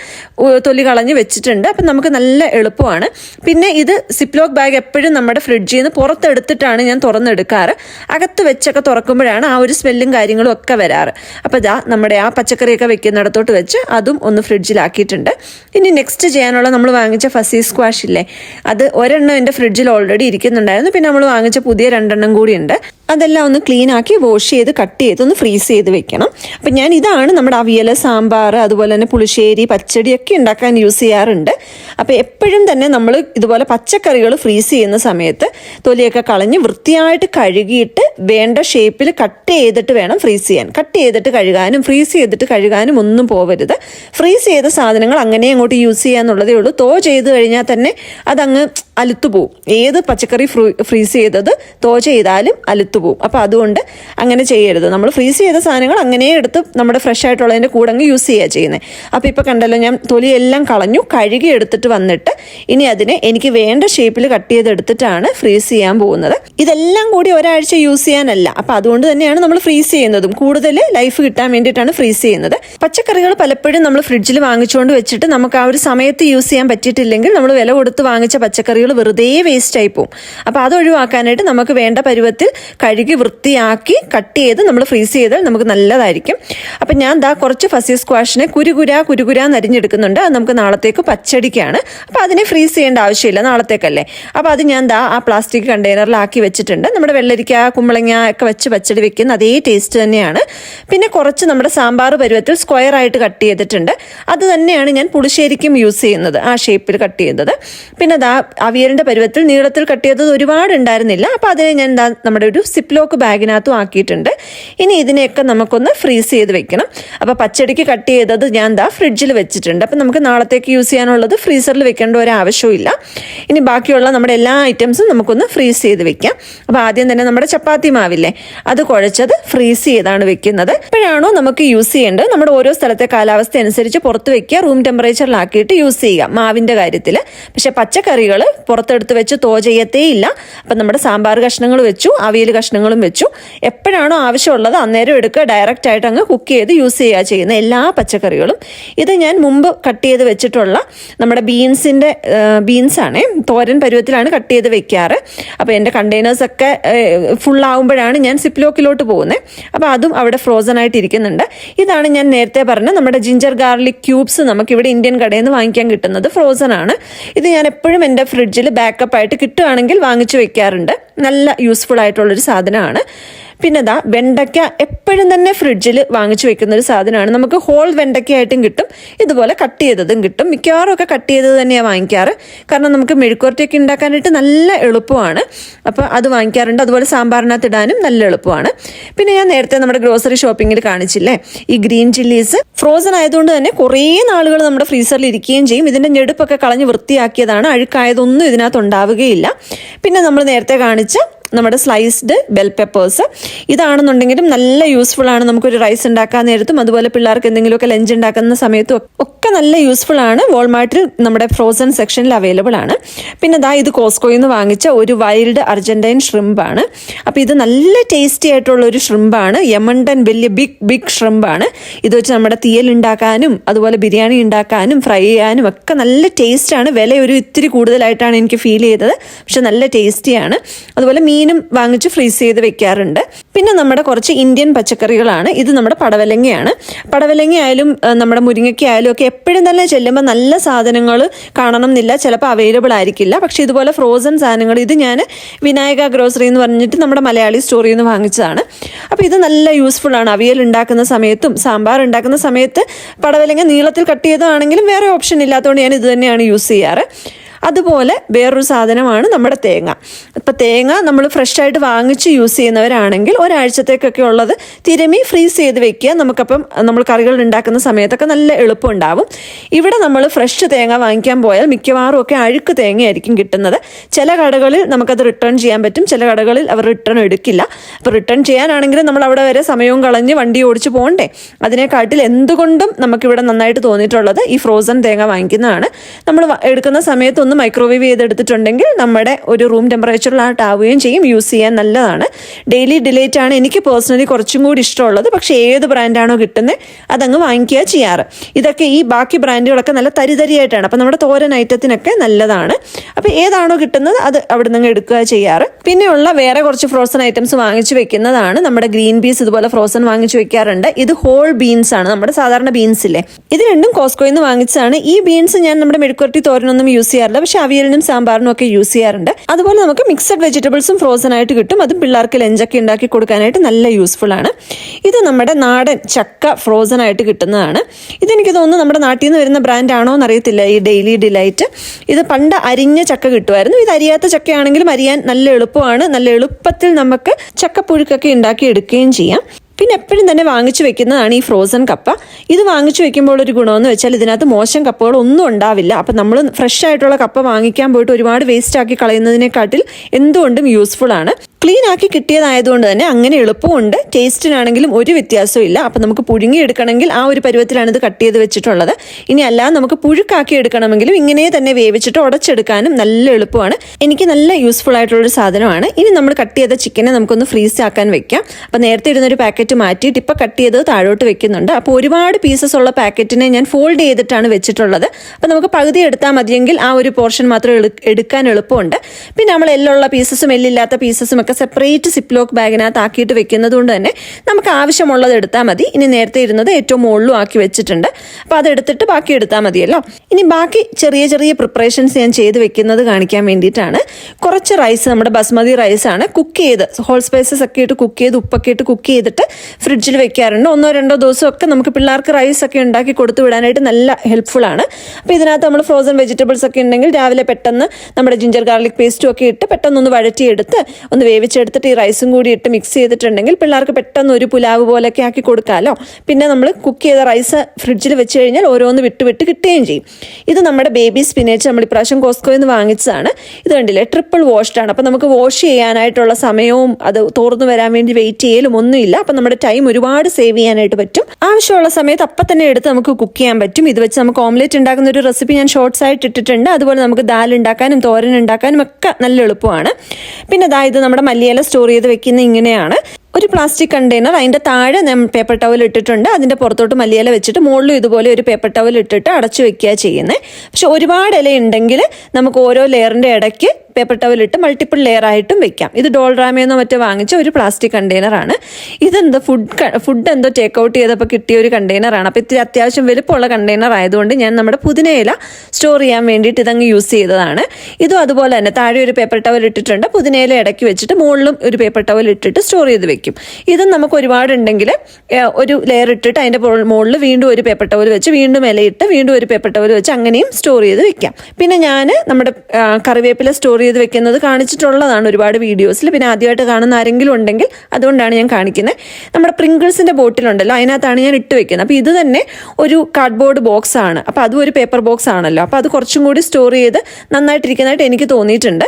തൊലി കളഞ്ഞ് വെച്ചിട്ടുണ്ട്. അപ്പം നമുക്ക് നല്ല എളുപ്പമാണ്. പിന്നെ ഇത് സിപ്ലോക്ക് ബാഗ് എപ്പോഴും നമ്മുടെ ഫ്രിഡ്ജിൽ നിന്ന് പുറത്തെടുത്തിട്ടാണ് ഞാൻ തുറന്നെടുക്കാറ്. അകത്ത് വെച്ചൊക്കെ തുറക്കുമ്പോഴാണ് ആ ഒരു സ്മെല്ലും കാര്യങ്ങളും ഒക്കെ വരാറ്. അപ്പോൾ ഇതാ നമ്മുടെ ആ പച്ചക്കറിയൊക്കെ വെക്കുന്നിടത്തോട്ട് വെച്ച് അതും ഒന്ന് ഫ്രിഡ്ജിലാക്കിയിട്ടുണ്ട് ഇനി നെക്സ്റ്റ് ചെയ്യാനുള്ള നമ്മൾ വാങ്ങിച്ച ഫസി സ്ക്വാഷ് ഇല്ലേ? അത് ഒരെണ്ണം എന്റെ ഫ്രിഡ്ജിൽ ഓൾറെഡി ഇരിക്കുന്നുണ്ടായിരുന്നു. പിന്നെ നമ്മൾ വാങ്ങിച്ച പുതിയ രണ്ടെണ്ണം കൂടിയുണ്ട് അതെല്ലാം ഒന്ന് ക്ലീൻ ആക്കി വാഷ് ചെയ്ത് കട്ട് ചെയ്ത് ഒന്ന് ഫ്രീസ് ചെയ്ത് വെക്കണം. അപ്പം ഞാൻ ഇതാണ് നമ്മുടെ അവിയൽ സാമ്പാർ അതുപോലെ തന്നെ പുളിശ്ശേരി പച്ചടിയൊക്കെ ഉണ്ടാക്കാൻ യൂസ് ചെയ്യാറുണ്ട്. അപ്പോൾ എപ്പോഴും തന്നെ നമ്മൾ ഇതുപോലെ പച്ചക്കറികൾ ഫ്രീസ് ചെയ്യുന്ന സമയത്ത് തൊലിയൊക്കെ കളഞ്ഞ് വൃത്തിയായിട്ട് കഴുകിയിട്ട് വേണ്ട ഷേപ്പിൽ കട്ട് ചെയ്തിട്ട് വേണം ഫ്രീസ് ചെയ്യാൻ. കട്ട് ചെയ്തിട്ട് കഴുകാനും ഫ്രീസ് ചെയ്തിട്ട് കഴുകാനും ഒന്നും പോവരുത്. ഫ്രീസ് ചെയ്ത സാധനങ്ങൾ അങ്ങനെ അങ്ങോട്ട് യൂസ് ചെയ്യാന്നുള്ളതേ ഉള്ളൂ. തോ ചെയ്ത് കഴിഞ്ഞാൽ തന്നെ അതങ്ങ് അലുത്തു പോവും. ഏത് പച്ചക്കറി ഫ്രീസ് ചെയ്തത് തോ ചെയ്താലും അലുത്തു പോവും അപ്പോൾ അതുകൊണ്ട് അങ്ങനെ ചെയ്യരുത്. നമ്മൾ ഫ്രീസ് ചെയ്ത സാധനങ്ങൾ അങ്ങനെ എടുത്ത് നമ്മുടെ ഫ്രഷ് ആയിട്ടുള്ളതിന്റെ കൂടെ അങ്ങ് യൂസ് ചെയ്യുക ചെയ്യുന്നത് അപ്പോൾ ഇപ്പോൾ കണ്ടല്ലോ ഞാൻ തൊലിയെല്ലാം കളഞ്ഞു കഴുകി എടുത്തിട്ട് വന്നിട്ട് ഇനി അതിനെ എനിക്ക് വേണ്ട ഷേപ്പിൽ കട്ട് ചെയ്തെടുത്തിട്ടാണ് ഫ്രീസ് ചെയ്യാൻ പോകുന്നത്. ഇതെല്ലാം കൂടി ഒരാഴ്ച യൂസ് ചെയ്യാനല്ല. അപ്പോൾ അതുകൊണ്ട് തന്നെയാണ് നമ്മൾ ഫ്രീസ് ചെയ്യുന്നതും. കൂടുതൽ ലൈഫ് കിട്ടാൻ വേണ്ടിയിട്ടാണ് ഫ്രീസ് ചെയ്യുന്നത്. പച്ചക്കറികൾ പലപ്പോഴും നമ്മൾ ഫ്രിഡ്ജിൽ വാങ്ങിച്ചുകൊണ്ട് വെച്ചിട്ട് നമുക്ക് ആ ഒരു സമയത്ത് യൂസ് ചെയ്യാൻ പറ്റിയിട്ടില്ലെങ്കിൽ നമ്മൾ വില കൊടുത്ത് വാങ്ങിച്ച പച്ചക്കറികൾ വെറുതെ വേസ്റ്റ് ആയി പോകും അപ്പോൾ അത് ഒഴിവാക്കാനായിട്ട് നമുക്ക് വേണ്ട പരുവത്തിൽ കഴുകി വൃത്തിയാക്കി കട്ട് ചെയ്ത് നമ്മൾ ഫ്രീസ് ചെയ്താൽ നമുക്ക് നല്ലതായിരിക്കും. അപ്പം ഞാൻ ദാ കുറച്ച് ഫസി സ്ക്വാഷിനെ കുരുകുര കുരുകുര നരിഞ്ഞെടുക്കുന്നുണ്ട് അത് നമുക്ക് നാളത്തേക്ക് പച്ചടിക്കാണ്. അപ്പോൾ അതിനെ ഫ്രീസ് ചെയ്യേണ്ട ആവശ്യമില്ല. നാളത്തേക്കല്ലേ. അപ്പോൾ അത് ഞാൻ ദാ ആ പ്ലാസ്റ്റിക് കണ്ടെയ്നറിലാക്കി വെച്ചിട്ടുണ്ട്. നമ്മുടെ വെള്ളരിക്ക കുമ്പളങ്ങ ഒക്കെ വെച്ച് പച്ചടി വെക്കുന്ന അതേ ടേസ്റ്റ് തന്നെയാണ്. പിന്നെ കുറച്ച് നമ്മുടെ സാമ്പാർ പരുവത്തിൽ സ്ക്വയർ ആയിട്ട് കട്ട് ചെയ്തിട്ടുണ്ട്. അത് തന്നെയാണ് ഞാൻ പുളിശ്ശേരിക്കും യൂസ് ചെയ്യുന്നത്. ആ ഷേപ്പിൽ കട്ട് ചെയ്തത് പിന്നെ ദാ അവിയലിന്റെ പരുവത്തിൽ നീളത്തിൽ കട്ട് ചെയ്തത് ഒരുപാട് ഉണ്ടായിരുന്നില്ല അപ്പോൾ അതിനെ ഞാൻ നമ്മുടെ ഒരു സിപ്ലോക്ക് ബാഗിനകത്തും ആക്കിയിട്ടുണ്ട്. ഇനി ഇതിനെയൊക്കെ നമുക്കൊന്ന് ഫ്രീസ് ചെയ്ത് വെക്കണം. അപ്പോൾ പച്ചടിക്ക് കട്ട് ചെയ്തത് ഞാൻ ദാ ഫ്രിഡ്ജിൽ വെച്ചിട്ടുണ്ട്. അപ്പോൾ നമുക്ക് നാളത്തേക്ക് യൂസ് ചെയ്യാനുള്ളത് ഫ്രീസറിൽ വെക്കേണ്ട ഒരു ആവശ്യമില്ല ഇനി ബാക്കിയുള്ള നമ്മുടെ എല്ലാ ഐറ്റംസും നമുക്കൊന്ന് ഫ്രീസ് ചെയ്ത് വെക്കാം. അപ്പോൾ ആദ്യം തന്നെ നമ്മുടെ ചപ്പാത്തി മാവില്ലേ അത് കുഴച്ചത് ഫ്രീസ് ചെയ്താണ് വെക്കുന്നത്. എപ്പോഴാണോ നമുക്ക് യൂസ് ചെയ്യേണ്ടത്? നമ്മുടെ ഓരോ സ്ഥലത്തെ കാലാവസ്ഥ അനുസരിച്ച് പുറത്ത് വെക്കുക റൂം ടെമ്പറേച്ചറിലാക്കിയിട്ട് യൂസ് ചെയ്യുക മാവിന്റെ കാര്യത്തിൽ പക്ഷേ പച്ചക്കറികൾ പുറത്തെടുത്ത് വെച്ച് തോ ചെയ്യത്തേ ഇല്ല അപ്പം നമ്മുടെ സാമ്പാർ കഷ്ണങ്ങൾ വെച്ചു അവിയൽ കഷ്ണങ്ങളും വെച്ചു. എപ്പോഴാണോ ആവശ്യമുള്ളത് അന്നേരം എടുക്കുക. ഡയറക്റ്റ് ആയിട്ട് അങ്ങ് കുക്ക് ചെയ്ത് യൂസ് ചെയ്യുക ചെയ്യുന്ന എല്ലാ പച്ചക്കറികളും. ഇത് ഞാൻ മുമ്പ് കട്ട് ചെയ്ത് വെച്ചിട്ടുള്ള നമ്മുടെ ബീൻസിന്റെ ബീൻസാണ് തോരൻ പരുവത്തിലാണ് കട്ട് ചെയ്ത് വെക്കാറ്. അപ്പോൾ എന്റെ കണ്ടെയ്നേഴ്സൊക്കെ ഫുൾ ആവുമ്പോഴാണ് ഞാൻ സിപ്ലോക്കിലോട്ട് പോകുന്നത് അപ്പോൾ അതും അവിടെ ഫ്രോസൺ ആയിട്ട് ഇരിക്കുന്നുണ്ട്. ഇതാണ് ഞാൻ നേരത്തെ പറഞ്ഞ നമ്മുടെ ജിഞ്ചർ ഗാർലിക് ക്യൂബ്സ് നമുക്കിവിടെ ഇന്ത്യൻ കടയിൽ നിന്ന് വാങ്ങിക്കാൻ കിട്ടുന്നത് ഫ്രോസൺ ആണ്. ഇത് ഞാൻ എപ്പോഴും എന്റെ ഫ്രിഡ്ജിൽ ബാക്കപ്പ് ആയിട്ട് കിട്ടുകയാണെങ്കിൽ വാങ്ങിച്ചു വെക്കാറുണ്ട്. നല്ല യൂസ്ഫുൾ ആയിട്ടുള്ളൊരു സാധനമാണ്. പിന്നെ ഇതാ വെണ്ടയ്ക്ക എപ്പോഴും തന്നെ ഫ്രിഡ്ജിൽ വാങ്ങിച്ചു വെക്കുന്ന ഒരു സാധനമാണ്. നമുക്ക് ഹോൾ വെണ്ടയ്ക്കയായിട്ടും കിട്ടും. ഇതുപോലെ കട്ട് ചെയ്തതും കിട്ടും. മിക്കവാറും ഒക്കെ കട്ട് ചെയ്തത് തന്നെയാണ് വാങ്ങിക്കാറ്. കാരണം നമുക്ക് മെഴുക്കുവരട്ടിയൊക്കെ ഉണ്ടാക്കാനായിട്ട് നല്ല എളുപ്പമാണ്. അപ്പോൾ അത് വാങ്ങിക്കാറുണ്ട്. അതുപോലെ സാമ്പാറിനകത്ത് ഇടാനും നല്ല എളുപ്പമാണ്. പിന്നെ ഞാൻ നേരത്തെ നമ്മുടെ ഗ്രോസറി ഷോപ്പിങ്ങിൽ കാണിച്ചില്ലേ? ഈ ഗ്രീൻ ചില്ലീസ് ഫ്രോസൺ ആയതുകൊണ്ട് തന്നെ കുറേ നാളുകൾ നമ്മുടെ ഫ്രീസറിൽ ഇരിക്കുകയും ചെയ്യും. ഇതിന്റെ ഞെടുപ്പൊക്കെ കളഞ്ഞ് വൃത്തിയാക്കിയതാണ്. അഴുക്കായതൊന്നും ഇതിനകത്ത് ഉണ്ടാവുകയില്ല. പിന്നെ നമ്മൾ നേരത്തെ കാണിച്ച നമ്മുടെ സ്ലൈസ്ഡ് ബെൽ പെപ്പേഴ്സ് ഇതാണെന്നുണ്ടെങ്കിലും നല്ല യൂസ്ഫുൾ ആണ് നമുക്കൊരു റൈസ് ഉണ്ടാക്കാൻ നേരത്തും അതുപോലെ പിള്ളേർക്ക് എന്തെങ്കിലുമൊക്കെ ലഞ്ച് ഉണ്ടാക്കുന്ന സമയത്തും ഒക്കെ നല്ല യൂസ്ഫുൾ ആണ്. വോൾമാർട്ടിൽ നമ്മുടെ ഫ്രോസൺ സെക്ഷനിൽ അവൈലബിൾ ആണ്. പിന്നെ ദാ ഇത് കോസ്കോയിൽ നിന്ന് വാങ്ങിച്ച ഒരു വൈൽഡ് അർജന്റൈൻ ആണ്. അപ്പോൾ ഇത് നല്ല ടേസ്റ്റി ആയിട്ടുള്ള ഒരു ഷ്രിമ്പാണ് യമണ്ടൻ വലിയ ബിഗ് ബിഗ് ഷ്രിമ്പാണ് ഇത് വെച്ച് നമ്മുടെ തീയൽ ഉണ്ടാക്കാനും അതുപോലെ ബിരിയാണി ഉണ്ടാക്കാനും ഫ്രൈ ചെയ്യാനും ഒക്കെ നല്ല ടേസ്റ്റാണ് വില ഒരു ഇത്തിരി കൂടുതലായിട്ടാണ് എനിക്ക് ഫീൽ ചെയ്തത്. പക്ഷെ നല്ല ടേസ്റ്റിയാണ് അതുപോലെ മീനും വാങ്ങിച്ച് ഫ്രീസ് ചെയ്ത് വെക്കാറുണ്ട്. പിന്നെ നമ്മുടെ കുറച്ച് ഇന്ത്യൻ പച്ചക്കറികളാണ്. ഇത് നമ്മുടെ പടവലങ്ങയാണ്. പടവലങ്ങയായാലും നമ്മുടെ മുരിങ്ങയ്ക്ക ആയാലും ഒക്കെ എപ്പോഴും തന്നെ ചെല്ലുമ്പോൾ നല്ല സാധനങ്ങൾ കാണണം എന്നില്ല ചിലപ്പോൾ അവൈലബിൾ ആയിരിക്കില്ല. പക്ഷെ ഇതുപോലെ ഫ്രോസൺ സാധനങ്ങൾ ഇത് ഞാൻ വിനായക ഗ്രോസറി എന്ന് പറഞ്ഞിട്ട് നമ്മുടെ മലയാളി സ്റ്റോറിൽ നിന്ന് വാങ്ങിച്ചതാണ്. അപ്പോൾ ഇത് നല്ല യൂസ്ഫുൾ ആണ്. അവിയൽ ഉണ്ടാക്കുന്ന സമയത്തും സാമ്പാർ ഉണ്ടാക്കുന്ന സമയത്ത് പടവലങ്ങ നീളത്തിൽ കട്ട് ചെയ്തതാണെങ്കിലും വേറെ ഓപ്ഷൻ ഇല്ലാത്തതുകൊണ്ട് ഞാൻ ഇത് തന്നെയാണ് യൂസ് ചെയ്യാറ്. അതുപോലെ വേറൊരു സാധനമാണ് നമ്മുടെ തേങ്ങ. ഇപ്പോൾ തേങ്ങ നമ്മൾ ഫ്രഷായിട്ട് വാങ്ങിച്ച് യൂസ് ചെയ്യുന്നവരാണെങ്കിൽ ഒരാഴ്ചത്തേക്കൊക്കെ ഉള്ളത് തിരമി ഫ്രീസ് ചെയ്ത് വെക്കുക. നമുക്കപ്പം നമ്മൾ കറികൾ ഉണ്ടാക്കുന്ന സമയത്തൊക്കെ നല്ല എളുപ്പം ഉണ്ടാവും. ഇവിടെ നമ്മൾ ഫ്രഷ് തേങ്ങ വാങ്ങിക്കാൻ പോയാൽ മിക്കവാറും ഒക്കെ അഴുക്ക് തേങ്ങയായിരിക്കും കിട്ടുന്നത്. ചില കടകളിൽ നമുക്കത് റിട്ടേൺ ചെയ്യാൻ പറ്റും. ചില കടകളിൽ അവർ റിട്ടേൺ എടുക്കില്ല. അപ്പോൾ റിട്ടേൺ ചെയ്യാനാണെങ്കിൽ നമ്മൾ അവിടെ വരെ സമയവും കളഞ്ഞ് വണ്ടി ഓടിച്ച് പോകണ്ടേ. അതിനെക്കാട്ടിൽ എന്തുകൊണ്ടും നമുക്കിവിടെ നന്നായിട്ട് തോന്നിയിട്ടുള്ളത് ഈ ഫ്രോസൺ തേങ്ങ വാങ്ങിക്കുന്നതാണ്. നമ്മൾ എടുക്കുന്ന സമയത്ത് ഒന്ന് മൈക്രോവേവ് ചെയ്തെടുത്തിട്ടുണ്ടെങ്കിൽ നമ്മുടെ ഒരു റൂം ടെമ്പറേച്ചറിലായിട്ട് ആവുകയും ചെയ്യും. യൂസ് ചെയ്യാൻ നല്ലതാണ്. ഡെയിലി ഡിലേറ്റ് ആണ് എനിക്ക് പേഴ്സണലി കുറച്ചും കൂടി ഇഷ്ടമുള്ളത്. പക്ഷേ ഏത് ബ്രാൻഡാണോ കിട്ടുന്നത് അതങ്ങ് വാങ്ങിക്കുക ചെയ്യാറ്. ഇതൊക്കെ ഈ ബാക്കി ബ്രാൻഡുകളൊക്കെ നല്ല തരിതരിയായിട്ടാണ്. അപ്പോൾ നമ്മുടെ തോരൻ ഐറ്റത്തിനൊക്കെ നല്ലതാണ്. അപ്പോൾ ഏതാണോ കിട്ടുന്നത് അത് അവിടെ നിന്ന് എടുക്കുക ചെയ്യാറ്. പിന്നെയുള്ള വേറെ കുറച്ച് ഫ്രോസൺ ഐറ്റംസ് വാങ്ങിച്ചു വെക്കുന്നതാണ്. നമ്മുടെ ഗ്രീൻ പീസ് ഇതുപോലെ ഫ്രോസൺ വാങ്ങിച്ചു വെക്കാറുണ്ട്. ഇത് ഹോൾ ബീൻസ് ആണ്. നമ്മുടെ സാധാരണ ബീൻസ് ഇല്ലേ? ഇത് രണ്ടും കോസ്കോയിൽ നിന്ന് വാങ്ങിച്ചതാണ്. ഈ ബീൻസ് ഞാൻ നമ്മുടെ മെഴുക്കുരട്ടി തോരനൊന്നും യൂസ് ചെയ്യാറില്ല. പക്ഷെ അവിയലിനും സാമ്പാറിനും ഒക്കെ യൂസ് ചെയ്യാറുണ്ട്. അതുപോലെ നമുക്ക് മിക്സഡ് വെജിറ്റബിൾസും ഫ്രോസൺ ആയിട്ട് കിട്ടും. അതും പിള്ളേർക്ക് ലഞ്ചൊക്കെ ഉണ്ടാക്കി കൊടുക്കാനായിട്ട് നല്ല യൂസ്ഫുൾ ആണ്. ഇത് നമ്മുടെ നാടൻ ചക്ക ഫ്രോസൺ ആയിട്ട് കിട്ടുന്നതാണ്. ഇതെനിക്ക് തോന്നുന്നു നമ്മുടെ നാട്ടിൽ നിന്ന് വരുന്ന ബ്രാൻഡ് ആണോ എന്നറിയത്തില്ല. ഈ ഡെയിലി ഡിലൈറ്റ് ഇത് പണ്ട് അരിഞ്ഞ ചക്ക കിട്ടുമായിരുന്നു. ഇത് അരിയാത്ത ചക്കയാണെങ്കിലും അരിയാൻ നല്ല എളുപ്പമാണ്. നല്ല എളുപ്പത്തിൽ നമുക്ക് ചക്കപ്പുഴുക്കൊക്കെ ഉണ്ടാക്കി എടുക്കുകയും ചെയ്യാം. പിന്നെ എപ്പോഴും തന്നെ വാങ്ങിച്ചു വെക്കുന്നതാണ് ഈ ഫ്രോസൺ കപ്പ. ഇത് വാങ്ങിച്ചു വെക്കുമ്പോൾ ഒരു ഗുണമെന്ന് വെച്ചാൽ ഇതിനകത്ത് മോശം കപ്പുകളൊന്നും ഉണ്ടാവില്ല. അപ്പം നമ്മൾ ഫ്രഷ് ആയിട്ടുള്ള കപ്പ വാങ്ങിക്കാൻ പോയിട്ട് ഒരുപാട് വേസ്റ്റ് ആക്കി കളയുന്നതിനെക്കാട്ടിൽ എന്തുകൊണ്ടും യൂസ്ഫുൾ ആണ്. ക്ലീൻ ആക്കി കിട്ടിയതായതുകൊണ്ട് തന്നെ അങ്ങനെ എളുപ്പമുണ്ട്. ടേസ്റ്റിനാണെങ്കിലും ഒരു വ്യത്യാസവും ഇല്ല അപ്പം നമുക്ക് പുഴുങ്ങി എടുക്കണമെങ്കിൽ ആ ഒരു പരുവത്തിലാണ് ഇത് കട്ട് ചെയ്ത് വെച്ചിട്ടുള്ളത്. ഇനി അല്ലാതെ നമുക്ക് പുഴുക്കാക്കി എടുക്കണമെങ്കിലും ഇങ്ങനെ തന്നെ വേവിച്ചിട്ട് ഉടച്ചെടുക്കാനും നല്ല എളുപ്പമാണ്. എനിക്ക് നല്ല യൂസ്ഫുൾ ആയിട്ടുള്ള ഒരു സാധനമാണ്. ഇനി നമ്മൾ കട്ട് ചെയ്ത ചിക്കനെ നമുക്കൊന്ന് ഫ്രീസ് ആക്കാൻ വെക്കാം. അപ്പം നേരത്തെ ഇരുന്നൊരു പാക്കറ്റ് മാറ്റിയിട്ട് ഇപ്പം കട്ട് ചെയ്തത് താഴോട്ട് വെക്കുന്നുണ്ട്. അപ്പോൾ ഒരുപാട് പീസസ് ഉള്ള പാക്കറ്റിനെ ഞാൻ ഫോൾഡ് ചെയ്തിട്ടാണ് വെച്ചിട്ടുള്ളത്. അപ്പം നമുക്ക് പകുതി എടുത്താൽ മതിയെങ്കിൽ ആ ഒരു പോർഷൻ മാത്രം എടുക്കാൻ എളുപ്പമുണ്ട്. പിന്നെ നമ്മൾ എല്ലുള്ള പീസസും എല്ലില്ലാത്ത പീസസും ഒക്കെ സെപ്പറേറ്റ് സിപ്ലോക്ക് ബാഗിനകത്ത് ആക്കിയിട്ട് വെക്കുന്നത് കൊണ്ട് തന്നെ നമുക്ക് ആവശ്യമുള്ളത് എടുത്താൽ മതി. ഇനി നേരത്തെ ഇരുന്നത് ഏറ്റവും മുകളിലും ആക്കി വെച്ചിട്ടുണ്ട്. അപ്പോൾ അതെടുത്തിട്ട് ബാക്കി എടുത്താൽ മതിയല്ലോ. ഇനി ബാക്കി ചെറിയ ചെറിയ പ്രിപ്പറേഷൻസ് ഞാൻ ചെയ്ത് വെക്കുന്നത് കാണിക്കാൻ വേണ്ടിയിട്ടാണ്. കുറച്ച് റൈസ് നമ്മുടെ ബസ്മതി റൈസാണ് കുക്ക് ചെയ്ത് ഹോൾ സ്പൈസസ് ഒക്കെ ഇട്ട് കുക്ക് ചെയ്ത് ഉപ്പൊക്കെ ഇട്ട് കുക്ക് ചെയ്തിട്ട് ഫ്രിഡ്ജിൽ വെക്കാറുണ്ട്. ഒന്നോ രണ്ടോ ദിവസമൊക്കെ നമുക്ക് പിള്ളേർക്ക് റൈസ് ഒക്കെ ഉണ്ടാക്കി കൊടുത്തു വിടാനായിട്ട് നല്ല ഹെൽപ്ഫുൾ ആണ്. അപ്പോൾ ഇതിനകത്ത് നമ്മൾ ഫ്രോസൺ വെജിറ്റബിൾസ് ഒക്കെ ഉണ്ടെങ്കിൽ രാവിലെ പെട്ടെന്ന് നമ്മുടെ ജിഞ്ചർ ഗാർലിക് പേസ്റ്റും ഒക്കെ ഇട്ട് പെട്ടെന്ന് ഒന്ന് വഴറ്റിയെടുത്ത് ഒന്ന് വേവിച്ചെടുത്തിട്ട് ഈ റൈസും കൂടി ഇട്ട് മിക്സ് ചെയ്തിട്ടുണ്ടെങ്കിൽ പിള്ളേർക്ക് പെട്ടെന്ന് ഒരു പുലാവ് പോലെയൊക്കെ ആക്കി കൊടുക്കാമല്ലോ പിന്നെ നമ്മൾ കുക്ക് ചെയ്ത റൈസ് ഫ്രിഡ്ജിൽ വെച്ച് കഴിഞ്ഞാൽ ഓരോന്ന് വിട്ട് വിട്ട് കിട്ടുകയും ചെയ്യും. ഇത് നമ്മുടെ ബേബി സ്പിനേച്ച് നമ്മൾ ഇപ്രാവശ്യം കോസ്കോയിൽ നിന്ന് വാങ്ങിച്ചതാണ്. ഇത് കണ്ടില്ലേ? ട്രിപ്പിൾ വാഷ്ഡ് ആണ്. അപ്പോൾ നമുക്ക് വാഷ് ചെയ്യാനായിട്ടുള്ള സമയവും അത് തോർന്നു വരാൻ വേണ്ടി വെയിറ്റ് ചെയ്യലും ഒന്നുമില്ല. അപ്പം നമ്മുടെ ടൈം ഒരുപാട് സേവ് ചെയ്യാനായിട്ട് പറ്റും. ആവശ്യമുള്ള സമയത്ത് അപ്പം തന്നെ എടുത്ത് നമുക്ക് കുക്ക് ചെയ്യാൻ പറ്റും. ഇത് വെച്ച് നമുക്ക് ഓംലെറ്റ് ഉണ്ടാക്കുന്ന ഒരു റെസിപ്പി ഞാൻ ഷോർട്സ് ആയിട്ട് ഇട്ടിട്ടുണ്ട്. അതുപോലെ നമുക്ക് ദാൽ ഉണ്ടാക്കാനും തോരൻ ഉണ്ടാക്കാനും ഒക്കെ നല്ല എളുപ്പമാണ്. പിന്നെ ദാ ഇത് നമ്മുടെ മല്ലിയില സ്റ്റോർ ചെയ്ത് വെക്കുന്നത് ഇങ്ങനെയാണ്. ഒരു പ്ലാസ്റ്റിക് കണ്ടെയ്നർ അതിന്റെ താഴെ പേപ്പർ ടവൽ ഇട്ടിട്ടുണ്ട്. അതിന്റെ പുറത്തോട്ട് മല്ലിയില വെച്ചിട്ട് മുകളിലും ഇതുപോലെ ഒരു പേപ്പർ ടവൽ ഇട്ടിട്ട് അടച്ചു വെക്കുക ചെയ്യുന്നത്. പക്ഷെ ഒരുപാട് ഇല ഉണ്ടെങ്കിൽ നമുക്ക് ഓരോ ലെയറിന്റെ ഇടയ്ക്ക് പേപ്പർ ടവലിട്ട് മൾട്ടിപ്പിൾ ലെയർ ആയിട്ടും വെക്കാം. ഇത് ഡോൾറാമയെന്നോ മറ്റോ വാങ്ങിച്ച ഒരു പ്ലാസ്റ്റിക് കണ്ടെയ്നറാണ് ഇതെന്തോ ഫുഡ് ഫുഡ് എന്തോ ടേക്ക് ഔട്ട് ചെയ്തപ്പോൾ കിട്ടിയ ഒരു കണ്ടെയ്നറാണ് അപ്പോൾ ഇത്തിരി അത്യാവശ്യം വലുപ്പമുള്ള കണ്ടെയ്നർ ആയതുകൊണ്ട് ഞാൻ നമ്മുടെ പുതിനയില സ്റ്റോർ ചെയ്യാൻ വേണ്ടിയിട്ട് ഇതങ്ങ് യൂസ് ചെയ്തതാണ്. ഇതും അതുപോലെ തന്നെ താഴെ ഒരു പേപ്പർ ടവൽ ഇട്ടിട്ടുണ്ട്. പുതിനയില ഇടയ്ക്ക് വെച്ചിട്ട് മുകളിലും ഒരു പേപ്പർ ടവൽ ഇട്ടിട്ട് സ്റ്റോർ ചെയ്ത് വെക്കും. ഇതും നമുക്ക് ഒരുപാടുണ്ടെങ്കിൽ ഒരു ലെയർ ഇട്ടിട്ട് അതിന്റെ മുകളിൽ വീണ്ടും ഒരു പേപ്പർ ടവൽ വെച്ച് വീണ്ടും ഇലയിട്ട് വീണ്ടും ഒരു പേപ്പർ ടവൽ വെച്ച് അങ്ങനെയും സ്റ്റോർ ചെയ്ത് വെക്കാം. പിന്നെ ഞാൻ നമ്മുടെ കറിവേപ്പില സ്റ്റോർ ചെയ്ത് വെക്കുന്നത് കാണിച്ചിട്ടുള്ളതാണ് ഒരുപാട് വീഡിയോസിൽ. പിന്നെ ആദ്യമായിട്ട് കാണുന്ന ആരെങ്കിലും ഉണ്ടെങ്കിൽ അതുകൊണ്ടാണ് ഞാൻ കാണിക്കുന്നത്. നമ്മുടെ പ്രിങ്കിൾസിന്റെ ബോട്ടിലുണ്ടല്ലോ അതിനകത്താണ് ഞാൻ ഇട്ട് വെക്കുന്നത്. അപ്പോൾ ഇത് തന്നെ ഒരു കാർഡ്ബോർഡ് ബോക്സ് ആണ്. അപ്പോൾ അതും ഒരു പേപ്പർ ബോക്സ് ആണല്ലോ. അപ്പോൾ അത് കുറച്ചും കൂടി സ്റ്റോർ ചെയ്ത് നന്നായിട്ടിരിക്കുന്നതായിട്ട് എനിക്ക് തോന്നിയിട്ടുണ്ട്.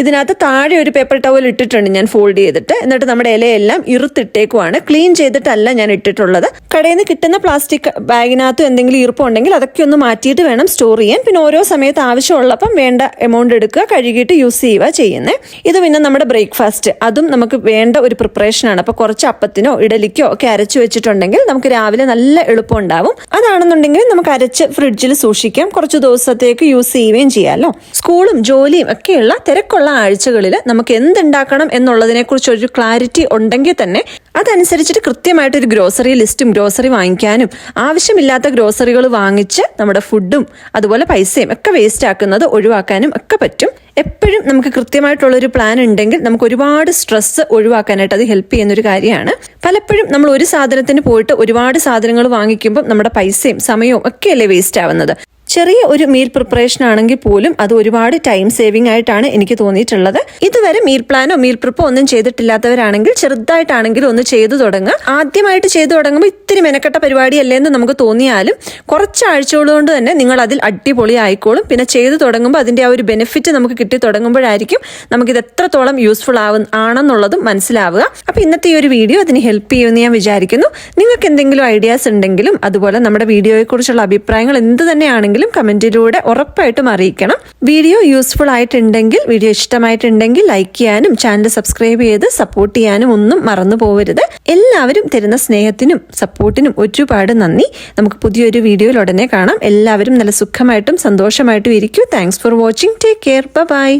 ഇതിനകത്ത് താഴെ ഒരു പേപ്പർ ടവൽ ഇട്ടിട്ടുണ്ട് ഞാൻ ഫോൾഡ് ചെയ്തിട്ട്. എന്നിട്ട് നമ്മുടെ ഇലയെല്ലാം ഇറുത്തിട്ടേക്കുവാണ്. ക്ലീൻ ചെയ്തിട്ടല്ല ഞാൻ ഇട്ടിട്ടുള്ളത്. കടയിൽ നിന്ന് കിട്ടുന്ന പ്ലാസ്റ്റിക് ബാഗിനകത്ത് എന്തെങ്കിലും ഈർപ്പം ഉണ്ടെങ്കിൽ അതൊക്കെ ഒന്ന് മാറ്റിയിട്ട് വേണം സ്റ്റോർ ചെയ്യാൻ. പിന്നെ ഓരോ സമയത്ത് ആവശ്യമുള്ളപ്പം വേണ്ട എമൗണ്ട് എടുക്കുക കഴുകിയിട്ട് യൂസ് ചെയ്യുക ചെയ്യുന്നത് ഇത് പിന്നെ നമ്മുടെ ബ്രേക്ക്ഫാസ്റ്റ് അതും നമുക്ക് വേണ്ട ഒരു പ്രിപ്പറേഷനാണ് അപ്പോൾ കുറച്ച് അപ്പത്തിനോ ഇഡലിക്കോ ഒക്കെ അരച്ചു വെച്ചിട്ടുണ്ടെങ്കിൽ നമുക്ക് രാവിലെ നല്ല എളുപ്പം ഉണ്ടാവും അതാണെന്നുണ്ടെങ്കിൽ നമുക്ക് അരച്ച് ഫ്രിഡ്ജിൽ സൂക്ഷിക്കാം. കുറച്ച് ദിവസത്തേക്ക് യൂസ് ചെയ്യുകയും ചെയ്യാമല്ലോ സ്കൂളും ജോലിയും ഒക്കെയുള്ള തിരക്കുള്ള ആഴ്ചകളിൽ നമുക്ക് എന്തുണ്ടാക്കണം എന്നുള്ളതിനെ കുറിച്ച് ഒരു ക്ലാരിറ്റി ഉണ്ടെങ്കിൽ തന്നെ അതനുസരിച്ചിട്ട് കൃത്യമായിട്ട് ഒരു ഗ്രോസറി ലിസ്റ്റും ഗ്രോസറി വാങ്ങിക്കാനും ആവശ്യമില്ലാത്ത ഗ്രോസറികൾ വാങ്ങിച്ച് നമ്മുടെ ഫുഡും അതുപോലെ പൈസയും ഒക്കെ വേസ്റ്റ് ആക്കുന്നത് ഒഴിവാക്കാനും ഒക്കെ പറ്റും. എപ്പോഴും നമുക്ക് കൃത്യമായിട്ടുള്ള ഒരു പ്ലാൻ ഉണ്ടെങ്കിൽ നമുക്ക് ഒരുപാട് സ്ട്രെസ് ഒഴിവാക്കാനായിട്ട് അത് ഹെൽപ്പ് ചെയ്യുന്ന ഒരു കാര്യമാണ്. പലപ്പോഴും നമ്മൾ ഒരു സാധനത്തിന് പോയിട്ട് ഒരുപാട് സാധനങ്ങൾ വാങ്ങിക്കുമ്പോൾ നമ്മുടെ പൈസയും സമയവും ഒക്കെയല്ലേ വേസ്റ്റ് ആവുന്നത്. ചെറിയ ഒരു മീൽ പ്രിപ്പറേഷൻ ആണെങ്കിൽ പോലും അത് ഒരുപാട് ടൈം സേവിംഗ് ആയിട്ടാണ് എനിക്ക് തോന്നിയിട്ടുള്ളത്. ഇതുവരെ മീൽ പ്ലാനോ മീൽ പ്രിപ്പോ ഒന്നും ചെയ്തിട്ടില്ലാത്തവരാണെങ്കിൽ ചെറുതായിട്ടാണെങ്കിലും ഒന്ന് ചെയ്തു തുടങ്ങുക. ആദ്യമായിട്ട് ചെയ്തു തുടങ്ങുമ്പോൾ ഇത്തിരി മെനക്കെട്ട പരിപാടിയല്ലേ എന്ന് നമുക്ക് തോന്നിയാലും കുറച്ച് ആഴ്ചകൾ കൊണ്ട് തന്നെ നിങ്ങൾ അതിൽ അടിപൊളി ആയിക്കോളും പിന്നെ ചെയ്തു തുടങ്ങുമ്പോൾ അതിന്റെ ആ ഒരു ബെനിഫിറ്റ് നമുക്ക് കിട്ടി തുടങ്ങുമ്പോഴായിരിക്കും നമുക്കിത് എത്രത്തോളം യൂസ്ഫുൾ ആവും ആണെന്നുള്ളതും മനസ്സിലാവുക. അപ്പോൾ ഇന്നത്തെ ഈ ഒരു വീഡിയോ അതിന് ഹെൽപ്പ് ചെയ്യുമെന്ന് ഞാൻ വിചാരിക്കുന്നു. നിങ്ങൾക്ക് എന്തെങ്കിലും ഐഡിയാസ് ഉണ്ടെങ്കിലും അതുപോലെ നമ്മുടെ വീഡിയോയെക്കുറിച്ചുള്ള അഭിപ്രായങ്ങൾ എന്ത് തന്നെയാണെങ്കിലും കമന്റിലൂടെ ഉറപ്പായിട്ടും അറിയിക്കണം. വീഡിയോ യൂസ്ഫുൾ ആയിട്ടുണ്ടെങ്കിൽ വീഡിയോ ഇഷ്ടമായിട്ടുണ്ടെങ്കിൽ ലൈക്ക് ചെയ്യാനും ചാനൽ സബ്സ്ക്രൈബ് ചെയ്ത് സപ്പോർട്ട് ചെയ്യാനും ഒന്നും മറന്നു പോകരുത് എല്ലാവരും തരുന്ന സ്നേഹത്തിനും സപ്പോർട്ടിനും ഒരുപാട് നന്ദി. നമുക്ക് പുതിയൊരു വീഡിയോയിൽ ഉടനെ കാണാം. എല്ലാവരും നല്ല സുഖമായിട്ടും സന്തോഷമായിട്ടും ഇരിക്കൂ. Thanks for watching take care bye